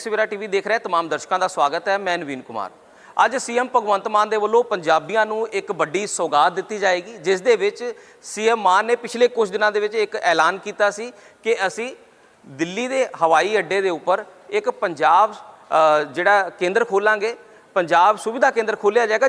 ਸਵੇਰਾ TV ਦੇਖ ਰਹੇ ਤਮਾਮ ਦਰਸ਼ਕਾਂ ਦਾ ਸਵਾਗਤ ਹੈ, ਮੈਂ ਨਵੀਨ ਕੁਮਾਰ। ਅੱਜ ਸੀਐਮ ਭਗਵੰਤ ਮਾਨ ਦੇ ਵੱਲੋਂ ਪੰਜਾਬੀਆਂ ਨੂੰ ਇੱਕ ਵੱਡੀ ਸੌਗਾਤ ਦਿੱਤੀ ਜਾਏਗੀ, ਜਿਸ ਦੇ ਵਿੱਚ ਸੀਐਮ ਮਾਨ ਨੇ ਪਿਛਲੇ ਕੁਝ ਦਿਨਾਂ ਦੇ ਵਿੱਚ ਇੱਕ ਐਲਾਨ ਕੀਤਾ ਸੀ ਕਿ ਅਸੀਂ ਦਿੱਲੀ ਦੇ ਹਵਾਈ ਅੱਡੇ ਦੇ ਉੱਪਰ ਇੱਕ ਪੰਜਾਬ ਜਿਹੜਾ ਕੇਂਦਰ ਖੋਲਾਂਗੇ, ਪੰਜਾਬ ਸੁਵਿਧਾ ਕੇਂਦਰ ਖੋਲ੍ਹਿਆ ਜਾਏਗਾ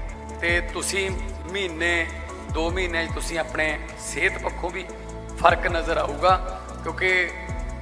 ਤੇ ਤੁਸੀਂ ਮਹੀਨੇ 2 ਮਹੀਨੇ 'ਚ ਤੁਸੀਂ ਆਪਣੇ ਸਿਹਤ ਪੱਖੋਂ ਵੀ ਫ਼ਰਕ ਨਜ਼ਰ ਆਊਗਾ, ਕਿਉਂਕਿ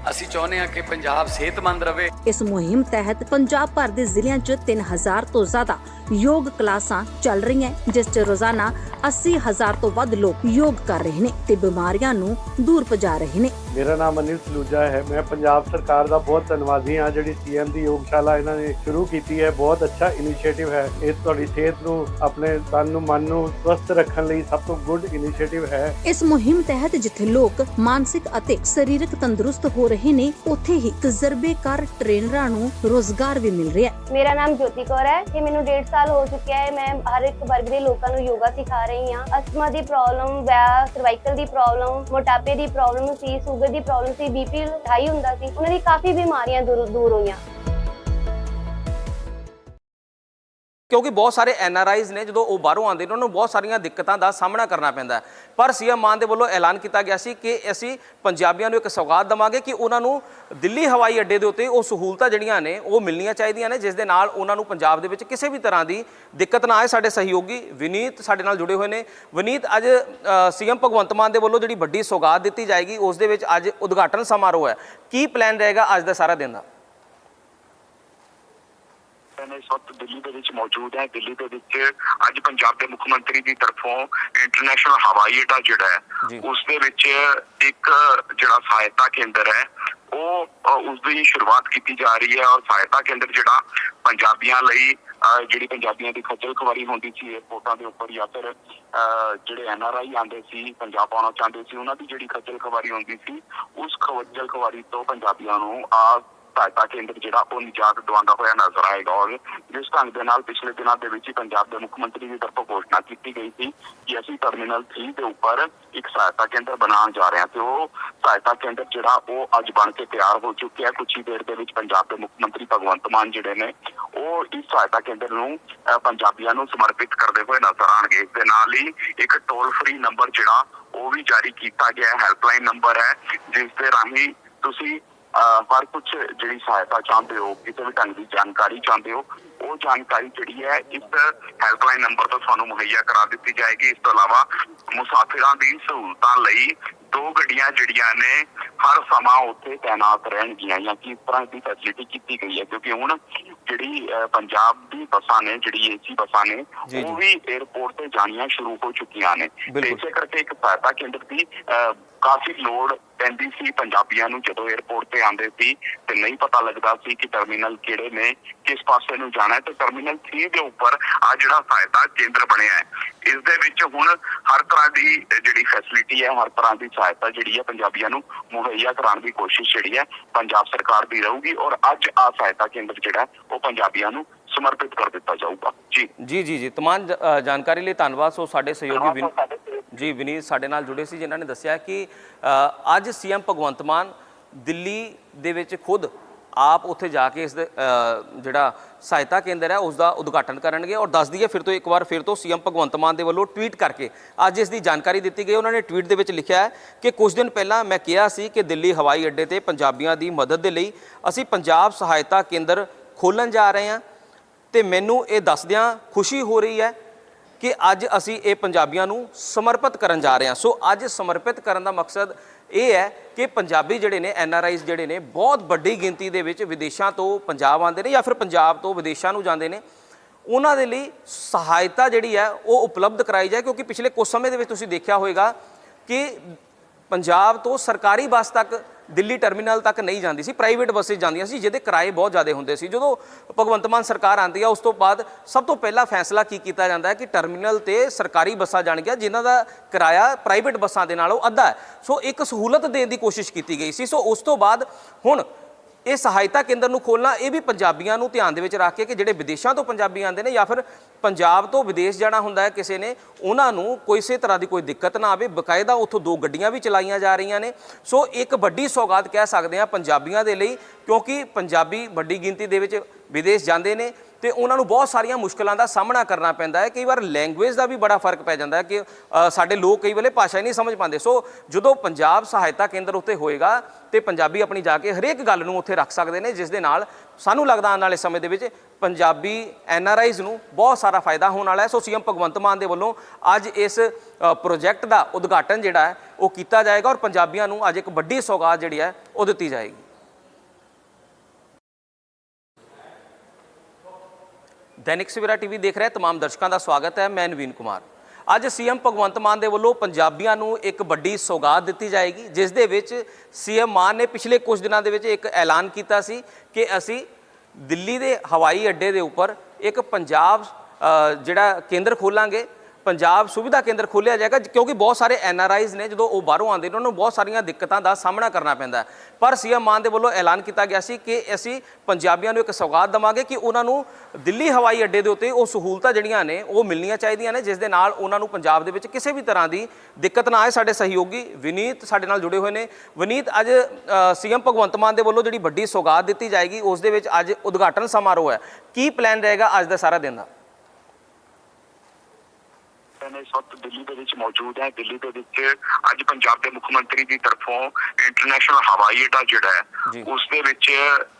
ਅਸੀਂ ਚਾਹੁੰਦੇ ਹਾਂ ਕਿ ਪੰਜਾਬ ਸਿਹਤਮੰਦ ਰਹੇ। ਇਸ ਮੁਹਿੰਮ ਤਹਿਤ ਪੰਜਾਬ ਭਰ ਦੇ ਜ਼ਿਲ੍ਹਿਆਂ 'ਚ 3000 ਤੋਂ ਜ਼ਿਆਦਾ ਯੋਗ ਕਲਾਸਾਂ ਚੱਲ ਰਹੀਆਂ ਜਿਸ 'ਚ ਰੋਜ਼ਾਨਾ 80000 ਤੋਂ ਵੱਧ ਲੋਕ ਯੋਗ ਕਰ ਰਹੇ ਨੇ ਤੇ ਬਿਮਾਰੀਆਂ ਨੂੰ ਦੂਰ ਭਜਾ ਰਹੇ ਨੇ। ਮੇਰਾ ਨਾਮ ਅਨਿਲ ਸਲੂਜਾ ਹੈ। ਮੈਂ ਪੰਜਾਬ ਸਰਕਾਰ ਦਾ ਬਹੁਤ ਧੰਨਵਾਦੀ ਹਾਂ। ਜਿਹੜੀ ਸੀਐਮ ਦੀ ਯੋਗਸ਼ਾਲਾ ਇਹਨਾਂ ਨੇ ਸ਼ੁਰੂ ਕੀਤੀ ਹੈ। ਬਹੁਤ ਅੱਛਾ ਇਨੀਸ਼ੀਏਟਿਵ ਹੈ। ਇਹ ਤੁਹਾਡੀ ਸਿਹਤ ਨੂੰ ਆਪਣੇ ਤਨ ਨੂੰ ਮਨ ਨੂੰ ਸਵਸਥ ਰੱਖਣ ਲਈ ਸਭ ਤੋਂ ਗੁੱਡ ਇਨੀਸ਼ੀਏਟਿਵ ਹੈ। ਇਸ ਮੁਹਿੰਮ ਤਹਿਤ ਜਿੱਥੇ ਲੋਕ ਮਾਨਸਿਕ ਅਤੇ ਸਰੀਰਕ ਤੰਦਰੁਸਤ ਹੋ ਰਹੇ ਨੇ ਉੱਥੇ ਹੀ ਤਜਰਬੇਕਾਰ ਟ੍ਰੇਨਰਾਂ ਨੂੰ ਰੋਜ਼ਗਾਰ ਵੀ ਮਿਲ ਰਿਹਾ ਹੈ। ਮੇਰਾ ਨਾਮ ਜੋਤੀ ਕੌਰ ਹੈ। ਤੇ ਮੈਨੂੰ 1.5 ਸਾਲ ਹੋ ਚੁੱਕਿਆ ਹੈ। ਮੈਂ ਹਰ ਇੱਕ ਵਰਗ ਦੇ ਲੋਕਾਂ ਨੂੰ ਯੋਗਾ ਸਿਖਾ ਰਹੀ ਹਾਂ। ਅਸਥਮਾ ਦੀ ਪ੍ਰੋਬਲਮ ਵੈ ਸਰਵਾਈਕਲ ਦੀ ਪ੍ਰੋਬਲਮ, ਮੋਟਾਪੇ ਦੀ ਪ੍ਰੋਬਲਮ ਸੀ, ਸ਼ੂਗਰ ਦੀ ਪ੍ਰੋਬਲਮ ਸੀ ਬੀਪੀ ਹਾਈ ਹੁੰਦਾ ਸੀ। ਉਹਨਾਂ ਦੀ ਕਾਫੀ ਬਿਮਾਰੀਆਂ ਦੂਰ ਦੂਰ ਹੋਈਆਂ। ਕਿਉਂਕਿ ਬਹੁਤ ਸਾਰੇ ਐਨ ਆਰ ਆਈਜ਼ ਨੇ ਜਦੋਂ ਉਹ ਬਾਹਰੋਂ ਆਉਂਦੇ ਨੇ, ਉਹਨਾਂ ਨੂੰ ਬਹੁਤ ਸਾਰੀਆਂ ਦਿੱਕਤਾਂ ਦਾ ਸਾਹਮਣਾ ਕਰਨਾ ਪੈਂਦਾ ਹੈ। ਪਰ ਸੀਐਮ ਮਾਨ ਦੇ ਵੱਲੋਂ ਐਲਾਨ ਕੀਤਾ ਗਿਆ ਸੀ ਕਿ ਅਸੀਂ ਪੰਜਾਬੀਆਂ ਨੂੰ ਇੱਕ ਸੌਗਾਤ ਦਵਾਂਗੇ ਕਿ ਉਹਨਾਂ ਨੂੰ ਦਿੱਲੀ ਹਵਾਈ ਅੱਡੇ ਦੇ ਉੱਤੇ ਉਹ ਸਹੂਲਤਾਂ ਜਿਹੜੀਆਂ ਨੇ, ਉਹ ਮਿਲਣੀਆਂ ਚਾਹੀਦੀਆਂ ਨੇ, ਜਿਸ ਦੇ ਨਾਲ ਉਹਨਾਂ ਨੂੰ ਪੰਜਾਬ ਦੇ ਵਿੱਚ ਕਿਸੇ ਵੀ ਤਰ੍ਹਾਂ ਦੀ ਦਿੱਕਤ ਨਾ ਆਏ। ਸਾਡੇ ਸਹਿਯੋਗੀ ਵਿਨੀਤ ਸਾਡੇ ਨਾਲ ਜੁੜੇ ਹੋਏ ਨੇ। ਵਿਨੀਤ, ਅੱਜ ਸੀਐਮ ਭਗਵੰਤ ਮਾਨ ਦੇ ਵੱਲੋਂ ਜਿਹੜੀ ਵੱਡੀ ਸੌਗਾਤ ਦਿੱਤੀ ਜਾਏਗੀ, ਉਸ ਦੇ ਵਿੱਚ ਅੱਜ ਉਦਘਾਟਨ ਸਮਾਰੋਹ ਹੈ। ਕੀ ਪਲਾਨ ਰਹੇਗਾ ਅੱਜ ਦਾ ਸਾਰਾ ਦਿਨ ਦਾ? ਨੇ ਇਸ ਵਕਤ ਦਿੱਲੀ ਦੇ ਵਿੱਚ ਮੌਜੂਦ ਹੈ ਦਿੱਲੀ ਦੇ ਵਿੱਚ ਅੱਜ ਪੰਜਾਬ ਦੇ ਮੁੱਖ ਮੰਤਰੀ ਦੀ ਤਰਫੋਂ ਇੰਟਰਨੈਸ਼ਨਲ ਹਵਾਈ ਅੱਡਾ ਜਿਹੜਾ। ਹੈ ਉਸ ਦੇ ਵਿੱਚ ਇੱਕ ਜਿਹੜਾ ਸਹਾਇਤਾ ਕੇਂਦਰ ਹੈ ਉਹ ਉਸ ਦੀ ਸ਼ੁਰੂਆਤ ਕੀਤੀ ਜਾ ਰਹੀ ਹੈ ਔਰ ਸਹਾਇਤਾ ਕੇਂਦਰ ਜਿਹੜਾ ਪੰਜਾਬੀਆਂ ਲਈ ਜਿਹੜੀ ਪੰਜਾਬੀਆਂ ਦੀ ਖੱਜਲ ਖਵਾਰੀ ਹੁੰਦੀ ਸੀ 에어ਪੋਰਟਾਂ ਦੇ ਉੱਪਰ ਜਾਂ ਫਿਰ ਜਿਹੜੇ ਐਨ ਆਰ ਆਈ ਆਉਂਦੇ ਸੀ ਪੰਜਾਬ ਆਉਣਾ ਚਾਹੁੰਦੇ ਸੀ ਉਹਨਾਂ ਦੀ ਜਿਹੜੀ ਖੱਜਲ ਖਵਾਰੀ ਹੁੰਦੀ ਸੀ ਉਸ ਖੱਜਲ ਖਵਾਰੀ ਤੋਂ ਪੰਜਾਬੀਆਂ ਨੂੰ ਆ ਸਹਾਇਤਾ ਕੇਂਦਰ ਜਿਹੜਾ ਉਹ ਨਿਜਾਤ ਦਿਵਾਉਂਦਾ ਹੋਇਆ ਨਜ਼ਰ ਆਏਗਾ ਔਰ ਜਿਸ ਢੰਗ ਦੇ ਨਾਲ ਪਿਛਲੇ ਦਿਨਾਂ ਦੇ ਵਿੱਚ ਹੀ ਪੰਜਾਬ ਦੇ ਮੁੱਖ ਮੰਤਰੀ ਦੀ ਤਰਫੋਂ ਘੋਸ਼ਣਾ ਕੀਤੀ ਗਈ ਸੀ ਕਿ ਅਸੀਂ ਟਰਮੀਨਲ 3 ਦੇ ਉੱਪਰ ਇੱਕ ਸਹਾਇਤਾ ਕੇਂਦਰ ਬਣਾਉਣ ਜਾ ਰਹੇ ਹਾਂ ਤੇ ਉਹ ਸਹਾਇਤਾ ਕੇਂਦਰ ਜਿਹੜਾ ਉਹ ਅੱਜ ਬਣ ਕੇ ਤਿਆਰ ਹੋ ਚੁੱਕਿਆ ਹੈ। ਕੁਝ ਹੀ ਦੇਰ ਦੇ ਵਿੱਚ ਪੰਜਾਬ ਦੇ ਮੁੱਖ ਮੰਤਰੀ ਭਗਵੰਤ ਮਾਨ ਜਿਹੜੇ ਨੇ ਉਹ ਇਸ ਸਹਾਇਤਾ ਕੇਂਦਰ ਨੂੰ ਪੰਜਾਬੀਆਂ ਨੂੰ ਸਮਰਪਿਤ ਕਰਦੇ ਹੋਏ ਨਜ਼ਰ ਆਣਗੇ ਇਸ ਦੇ ਨਾਲ ਹੀ ਇੱਕ ਟੋਲ ਫ੍ਰੀ ਨੰਬਰ ਜਿਹੜਾ ਉਹ ਵੀ ਜਾਰੀ ਕੀਤਾ ਗਿਆ ਹੈ। ਹੈਲਪਲਾਈਨ ਨੰਬਰ ਹੈ, ਜਿਸ ਦੇ ਰਾਹੀਂ ਤੁਸੀਂ ਹਰ ਕੁਝ ਜਿਹੜੀ ਸਹਾਇਤਾ ਚਾਹੁੰਦੇ ਹੋ ਕਿਸੇ ਵੀ ਢੰਗ ਦੀ ਜਾਣਕਾਰੀ ਚਾਹੁੰਦੇ ਹੋ ਉਹ ਜਾਣਕਾਰੀ ਜਿਹੜੀ ਹੈ ਇਸ ਹੈਲਪਲਾਈਨ ਨੰਬਰ ਤੋਂ ਤੁਹਾਨੂੰ ਮੁਹੱਈਆ ਕਰਾ ਦਿੱਤੀ ਜਾਏਗੀ ਇਸ ਤੋਂ ਇਲਾਵਾ ਮੁਸਾਫਿਰਾਂ ਦੀ ਸਹੂਲਤਾਂ ਲਈ ਦੋ ਗੱਡੀਆਂ ਜਿਹੜੀਆਂ ਨੇ ਹਰ ਸਮਾਂ ਉੱਥੇ ਤਾਇਨਾਤ ਰਹਿਣਗੀਆਂ ਜਾਂ ਕਿ ਇਸ ਤਰ੍ਹਾਂ ਦੀ ਫੈਸਿਲਿਟੀ ਕੀਤੀ ਗਈ ਹੈ ਕਿਉਂਕਿ ਹੁਣ ਜਿਹੜੀ ਪੰਜਾਬ ਦੀ ਬੱਸਾਂ ਨੇ ਜਿਹੜੀ ਏਸੀ ਬੱਸਾਂ ਨੇ ਉਹ। ਵੀ 에어ਪੋਰਟ ਤੇ ਜਾਣੀਆਂ ਸ਼ੁਰੂ ਹੋ ਚੁੱਕੀਆਂ ਨੇ ਤੇ। ਇਸੇ ਕਰਕੇ ਇੱਕ ਸਹਾਇਤਾ ਕੇਂਦਰ ਦੀ ਕਾਫੀ ਲੋੜ ਪੈਂਦੀ ਸੀ ਪੰਜਾਬੀਆਂ ਨੂੰ ਜਦੋਂ 에어ਪੋਰਟ ਤੇ ਆਉਂਦੇ ਸੀ ਤੇ ਨਹੀਂ ਪਤਾ ਲੱਗਦਾ ਸੀ ਕਿ ਟਰਮੀਨਲ ਕਿਹੜੇ ਨੇ ਕਿਸ ਪਾਸੇ ਨੂੰ ਜਾਣਾ ਹੈ ਤੇ ਟਰਮੀਨਲ 3 ਦੇ ਉੱਪਰ ਆ ਜਿਹੜਾ ਸਹਾਇਤਾ ਕੇਂਦਰ ਬਣਿਆ ਹੈ। ਇਸ ਦੇ ਵਿੱਚ ਹੁਣ ਹਰ ਤਰ੍ਹਾਂ ਦੀ ਜਿਹੜੀ ਫੈਸਿਲਿਟੀ ਹੈ ਹਰ ਤਰ੍ਹਾਂ ਦੀ ਸਹਾਇਤਾ ਜਿਹੜੀ ਹੈ ਪੰਜਾਬੀਆਂ ਨੂੰ ਮੁਹੱਈਆ ਕਰਾਉਣ ਦੀ ਕੋਸ਼ਿਸ਼ ਜਿਹੜੀ ਹੈ ਪੰਜਾਬ ਸਰਕਾਰ ਦੀ ਰਹੂਗੀ ਔਰ ਅੱਜ ਆ ਸਹਾਇਤਾ ਕੇਂਦਰ ਜਿਹੜਾ ਉਹ ਪੰਜਾਬੀਆਂ ਨੂੰ ਸਮਰਪਿਤ ਕਰ ਦਿੱਤਾ ਜਾਊਗਾ। ਜੀ। ਜੀ ਜੀ ਜੀ। ਤਮਾਮ ਜਾਣਕਾਰੀ ਲਈ ਧੰਨਵਾਦ। ਸੋ ਸਾਡੇ ਸਹਿਯੋਗੀ ਵਿਨ ਜੀ ਵਿਨੀਤ ਸਾਡੇ ਨਾਲ ਜੁੜੇ ਸੀ ਜਿਨ੍ਹਾਂ ਨੇ ਦੱਸਿਆ ਕਿ ਅ, ਅੱਜ ਸੀਐਮ ਭਗਵੰਤ ਮਾਨ ਦਿੱਲੀ ਦੇ ਵਿੱਚ ਖੁਦ ਆਪ ਉੱਥੇ ਜਾ ਕੇ ਇਸ ਜਿਹੜਾ ਸਹਾਇਤਾ ਕੇਂਦਰ ਹੈ ਉਸ ਦਾ ਉਦਘਾਟਨ ਕਰਨਗੇ ਔਰ ਦੱਸ ਦਈਏ ਫਿਰ ਤੋਂ ਇੱਕ ਵਾਰ ਫਿਰ ਤੋਂ ਸੀਐਮ ਭਗਵੰਤ ਮਾਨ ਦੇ ਵੱਲੋਂ ਟਵੀਟ ਕਰਕੇ ਅੱਜ ਇਸ ਦੀ ਜਾਣਕਾਰੀ ਦਿੱਤੀ ਗਈ। ਉਹਨਾਂ ਨੇ ਟਵੀਟ ਦੇ ਵਿੱਚ ਲਿਖਿਆ ਹੈ ਕਿ ਕੁਝ ਦਿਨ ਪਹਿਲਾਂ ਮੈਂ ਕਿਹਾ ਸੀ ਕਿ ਦਿੱਲੀ ਹਵਾਈ ਅੱਡੇ ਤੇ ਪੰਜਾਬੀਆਂ ਦੀ ਮਦਦ ਦੇ ਲਈ ਅਸੀਂ ਪੰਜਾਬ ਸਹਾਇਤਾ ਕੇਂਦਰ ਖੋਲਣ ਜਾ ਰਹੇ ਹਾਂ ਤੇ ਮੈਨੂੰ ਇਹ ਦੱਸਦਿਆਂ ਖੁਸ਼ੀ ਹੋ ਰਹੀ ਹੈ ਕਿ ਅੱਜ ਅਸੀਂ ਇਹ ਪੰਜਾਬੀਆਂ ਨੂੰ ਸਮਰਪਿਤ ਕਰਨ ਜਾ ਰਹੇ ਹਾਂ। ਸੋ ਅੱਜ ਸਮਰਪਿਤ ਕਰਨ ਦਾ ਮਕਸਦ ਇਹ ਹੈ ਕਿ ਪੰਜਾਬੀ ਜਿਹੜੇ ਨੇ ਐਨ ਆਰ ਆਈਜ਼ ਜਿਹੜੇ ਨੇ, ਬਹੁਤ ਵੱਡੀ ਗਿਣਤੀ ਦੇ ਵਿੱਚ ਵਿਦੇਸ਼ਾਂ ਤੋਂ ਪੰਜਾਬ ਆਉਂਦੇ ਨੇ ਜਾਂ ਫਿਰ ਪੰਜਾਬ ਤੋਂ ਵਿਦੇਸ਼ਾਂ ਨੂੰ ਜਾਂਦੇ ਨੇ। ਉਹਨਾਂ ਦੇ ਲਈ ਸਹਾਇਤਾ ਜਿਹੜੀ ਹੈ, ਉਹ ਉਪਲਬਧ ਕਰਾਈ ਜਾਏ, ਕਿਉਂਕਿ ਪਿਛਲੇ ਕੁਝ ਸਮੇਂ ਦੇ ਵਿੱਚ ਤੁਸੀਂ ਦੇਖਿਆ ਹੋਵੇਗਾ ਕਿ ਪੰਜਾਬ ਤੋਂ ਸਰਕਾਰੀ ਬੱਸ ਤੱਕ ਦਿੱਲੀ ਟਰਮੀਨਲ ਤੱਕ ਨਹੀਂ ਜਾਂਦੀ ਸੀ, ਪ੍ਰਾਈਵੇਟ ਬੱਸੇ ਜਾਂਦੀਆਂ ਸੀ, ਜਿਹਦੇ ਕਿਰਾਏ ਬਹੁਤ ਜ਼ਿਆਦਾ ਹੁੰਦੇ ਸੀ। ਜਦੋਂ ਭਗਵੰਤ ਮਾਨ ਸਰਕਾਰ ਆਉਂਦੀ ਆ, ਉਸ ਤੋਂ ਬਾਅਦ ਸਭ ਤੋਂ ਪਹਿਲਾ ਫੈਸਲਾ ਕੀ ਕੀਤਾ ਜਾਂਦਾ ਹੈ ਕਿ ਟਰਮੀਨਲ ਤੇ ਸਰਕਾਰੀ ਬੱਸਾਂ ਜਾਣਗੀਆਂ, ਜਿਨ੍ਹਾਂ ਦਾ ਕਿਰਾਇਆ ਪ੍ਰਾਈਵੇਟ ਬੱਸਾਂ ਦੇ ਨਾਲੋਂ ਅੱਧਾ ਹੈ। ਸੋ ਇੱਕ ਸਹੂਲਤ ਦੇਣ ਦੀ ਕੋਸ਼ਿਸ਼ ਕੀਤੀ ਗਈ ਸੀ। ਸੋ ਉਸ ਤੋਂ ਬਾਅਦ ਹੁਣ ਇਹ ਸਹਾਇਤਾ ਕੇਂਦਰ ਨੂੰ ਖੋਲਣਾ ਇਹ ਵੀ ਪੰਜਾਬੀਆਂ ਨੂੰ ਧਿਆਨ ਦੇ ਵਿੱਚ ਰੱਖ ਕੇ ਕਿ ਜਿਹੜੇ ਵਿਦੇਸ਼ਾਂ ਤੋਂ ਪੰਜਾਬੀ ਆਉਂਦੇ ਨੇ ਜਾਂ ਫਿਰ ਪੰਜਾਬ ਤੋਂ ਵਿਦੇਸ਼ ਜਾਣਾ ਹੁੰਦਾ ਹੈ ਕਿਸੇ ਨੇ, ਉਹਨਾਂ ਨੂੰ ਕਿਸੇ ਤਰ੍ਹਾਂ ਦੀ ਕੋਈ ਦਿੱਕਤ ਨਾ ਆਵੇ। ਬਕਾਇਦਾ ਉੱਥੋਂ ਦੋ ਗੱਡੀਆਂ ਵੀ ਚਲਾਈਆਂ ਜਾ ਰਹੀਆਂ ਨੇ। ਸੋ ਇੱਕ ਵੱਡੀ ਸੌਗਾਤ ਕਹਿ ਸਕਦੇ ਹਾਂ ਪੰਜਾਬੀਆਂ ਦੇ ਲਈ, ਕਿਉਂਕਿ ਪੰਜਾਬੀ ਵੱਡੀ ਗਿਣਤੀ ਦੇ ਵਿੱਚ ਵਿਦੇਸ਼ ਜਾਂਦੇ ਨੇ। ਤੇ ਉਹਨਾਂ ਨੂੰ ਬਹੁਤ ਸਾਰੀਆਂ ਮੁਸ਼ਕਲਾਂ ਦਾ ਸਾਹਮਣਾ ਕਰਨਾ ਪੈਂਦਾ ਹੈ। ਕਈ ਵਾਰ ਲੈਂਗੁਏਜ ਦਾ ਵੀ ਬੜਾ ਫ਼ਰਕ ਪੈ ਜਾਂਦਾ ਹੈ ਕਿ ਸਾਡੇ ਲੋਕ ਕਈ ਵੇਲੇ ਭਾਸ਼ਾ ਹੀ ਨਹੀਂ ਸਮਝ ਪਾਉਂਦੇ। ਸੋ ਜਦੋਂ ਪੰਜਾਬ ਸਹਾਇਤਾ ਕੇਂਦਰ ਉੱਤੇ ਹੋਏਗਾ ਤੇ ਪੰਜਾਬੀ ਆਪਣੀ ਜਾ ਕੇ ਹਰੇਕ ਗੱਲ ਨੂੰ ਉੱਥੇ ਰੱਖ ਸਕਦੇ ਨੇ, ਜਿਸ ਦੇ ਨਾਲ ਸਾਨੂੰ ਲੱਗਦਾ ਆਉਣ ਵਾਲੇ ਸਮੇਂ ਦੇ ਵਿੱਚ ਪੰਜਾਬੀ ਐਨ ਆਰ ਆਈਜ਼ ਨੂੰ ਬਹੁਤ ਸਾਰਾ ਫਾਇਦਾ ਹੋਣ ਵਾਲਾ ਹੈ। ਸੋ ਸੀਐਮ ਭਗਵੰਤ ਮਾਨ ਦੇ ਵੱਲੋਂ ਅੱਜ ਇਸ ਪ੍ਰੋਜੈਕਟ ਦਾ ਉਦਘਾਟਨ ਜਿਹੜਾ ਹੈ, ਉਹ ਕੀਤਾ ਜਾਏਗਾ ਔਰ ਪੰਜਾਬੀਆਂ ਨੂੰ ਅੱਜ ਇੱਕ ਵੱਡੀ ਸੌਗਾਤ ਜਿਹੜੀ ਹੈ, ਉਹ ਦਿੱਤੀ ਜਾਏਗੀ। ਦੈਨਿਕ ਸਵੇਰਾ ਟੀਵੀ ਦੇਖ ਰਹੇ ਤਮਾਮ ਦਰਸ਼ਕਾਂ ਦਾ ਸਵਾਗਤ ਹੈ, ਮੈਂ ਨਵੀਨ ਕੁਮਾਰ। ਅੱਜ ਸੀਐਮ ਭਗਵੰਤ ਮਾਨ ਦੇ ਵੱਲੋਂ ਪੰਜਾਬੀਆਂ ਨੂੰ ਇੱਕ ਵੱਡੀ ਸੌਗਾਤ ਦਿੱਤੀ ਜਾਏਗੀ, ਜਿਸ ਦੇ ਵਿੱਚ ਸੀਐਮ ਮਾਨ ਨੇ ਪਿਛਲੇ ਕੁਝ ਦਿਨਾਂ ਦੇ ਵਿੱਚ ਇੱਕ ਐਲਾਨ ਕੀਤਾ ਸੀ ਕਿ ਅਸੀਂ ਦਿੱਲੀ ਦੇ ਹਵਾਈ ਅੱਡੇ ਦੇ ਉੱਪਰ ਇੱਕ ਪੰਜਾਬ ਜਿਹੜਾ ਕੇਂਦਰ ਖੋਲਾਂਗੇ। ਪੰਜਾਬ ਸੁਵਿਧਾ ਕੇਂਦਰ ਖੋਲ੍ਹਿਆ ਜਾਏਗਾ, ਕਿਉਂਕਿ ਬਹੁਤ ਸਾਰੇ ਐਨ ਆਰ ਆਈਜ਼ ਨੇ ਜਦੋਂ ਉਹ ਬਾਹਰੋਂ ਆਉਂਦੇ ਨੇ, ਉਹਨਾਂ ਨੂੰ ਬਹੁਤ ਸਾਰੀਆਂ ਦਿੱਕਤਾਂ ਦਾ ਸਾਹਮਣਾ ਕਰਨਾ ਪੈਂਦਾ ਹੈ। ਪਰ ਸੀਐਮ ਮਾਨ ਦੇ ਵੱਲੋਂ ਐਲਾਨ ਕੀਤਾ ਗਿਆ ਸੀ ਕਿ ਅਸੀਂ ਪੰਜਾਬੀਆਂ ਨੂੰ ਇੱਕ ਸੌਗਾਤ ਦਵਾਂਗੇ ਕਿ ਉਹਨਾਂ ਨੂੰ ਦਿੱਲੀ ਹਵਾਈ ਅੱਡੇ ਦੇ ਉੱਤੇ ਉਹ ਸਹੂਲਤਾਂ ਜਿਹੜੀਆਂ ਨੇ, ਉਹ ਮਿਲਣੀਆਂ ਚਾਹੀਦੀਆਂ ਨੇ, ਜਿਸ ਦੇ ਨਾਲ ਉਹਨਾਂ ਨੂੰ ਪੰਜਾਬ ਦੇ ਵਿੱਚ ਕਿਸੇ ਵੀ ਤਰ੍ਹਾਂ ਦੀ ਦਿੱਕਤ ਨਾ ਆਏ। ਸਾਡੇ ਸਹਿਯੋਗੀ ਵਿਨੀਤ ਸਾਡੇ ਨਾਲ ਜੁੜੇ ਹੋਏ ਨੇ। ਵਿਨੀਤ, ਅੱਜ ਸੀਐਮ ਭਗਵੰਤ ਮਾਨ ਦੇ ਵੱਲੋਂ ਜਿਹੜੀ ਵੱਡੀ ਸੌਗਾਤ ਦਿੱਤੀ ਜਾਏਗੀ, ਉਸ ਦੇ ਵਿੱਚ ਅੱਜ ਉਦਘਾਟਨ ਸਮਾਰੋਹ ਹੈ। ਕੀ ਪਲਾਨ ਰਹੇਗਾ ਅੱਜ ਦਾ ਸਾਰਾ ਦਿਨ ਦਾ? ਇਸ ਵਕਤ ਦਿੱਲੀ ਦੇ ਵਿੱਚ ਮੌਜੂਦ ਹੈ ਦਿੱਲੀ ਦੇ ਵਿੱਚ ਅੱਜ ਪੰਜਾਬ ਦੇ ਮੁੱਖ ਮੰਤਰੀ ਦੀ ਤਰਫੋਂ ਇੰਟਰਨੈਸ਼ਨਲ ਹਵਾਈ ਅੱਡਾ ਜਿਹੜਾ। ਹੈ ਉਸ ਦੇ ਵਿੱਚ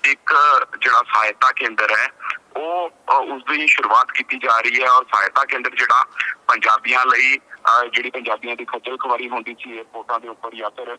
ਇੱਕ ਜਿਹੜਾ ਸਹਾਇਤਾ ਕੇਂਦਰ ਹੈ ਉਹ ਉਸ ਦੀ ਸ਼ੁਰੂਆਤ ਕੀਤੀ ਜਾ ਰਹੀ ਹੈ ਔਰ ਸਹਾਇਤਾ ਕੇਂਦਰ ਜਿਹੜਾ ਪੰਜਾਬੀਆਂ ਲਈ ਜਿਹੜੀ ਪੰਜਾਬੀਆਂ ਦੀ ਖੱਜਲ ਖਵਾਰੀ ਹੁੰਦੀ ਸੀ 에어ਪੋਰਟਾਂ ਦੇ ਉੱਪਰ ਜਾਂ ਫਿਰ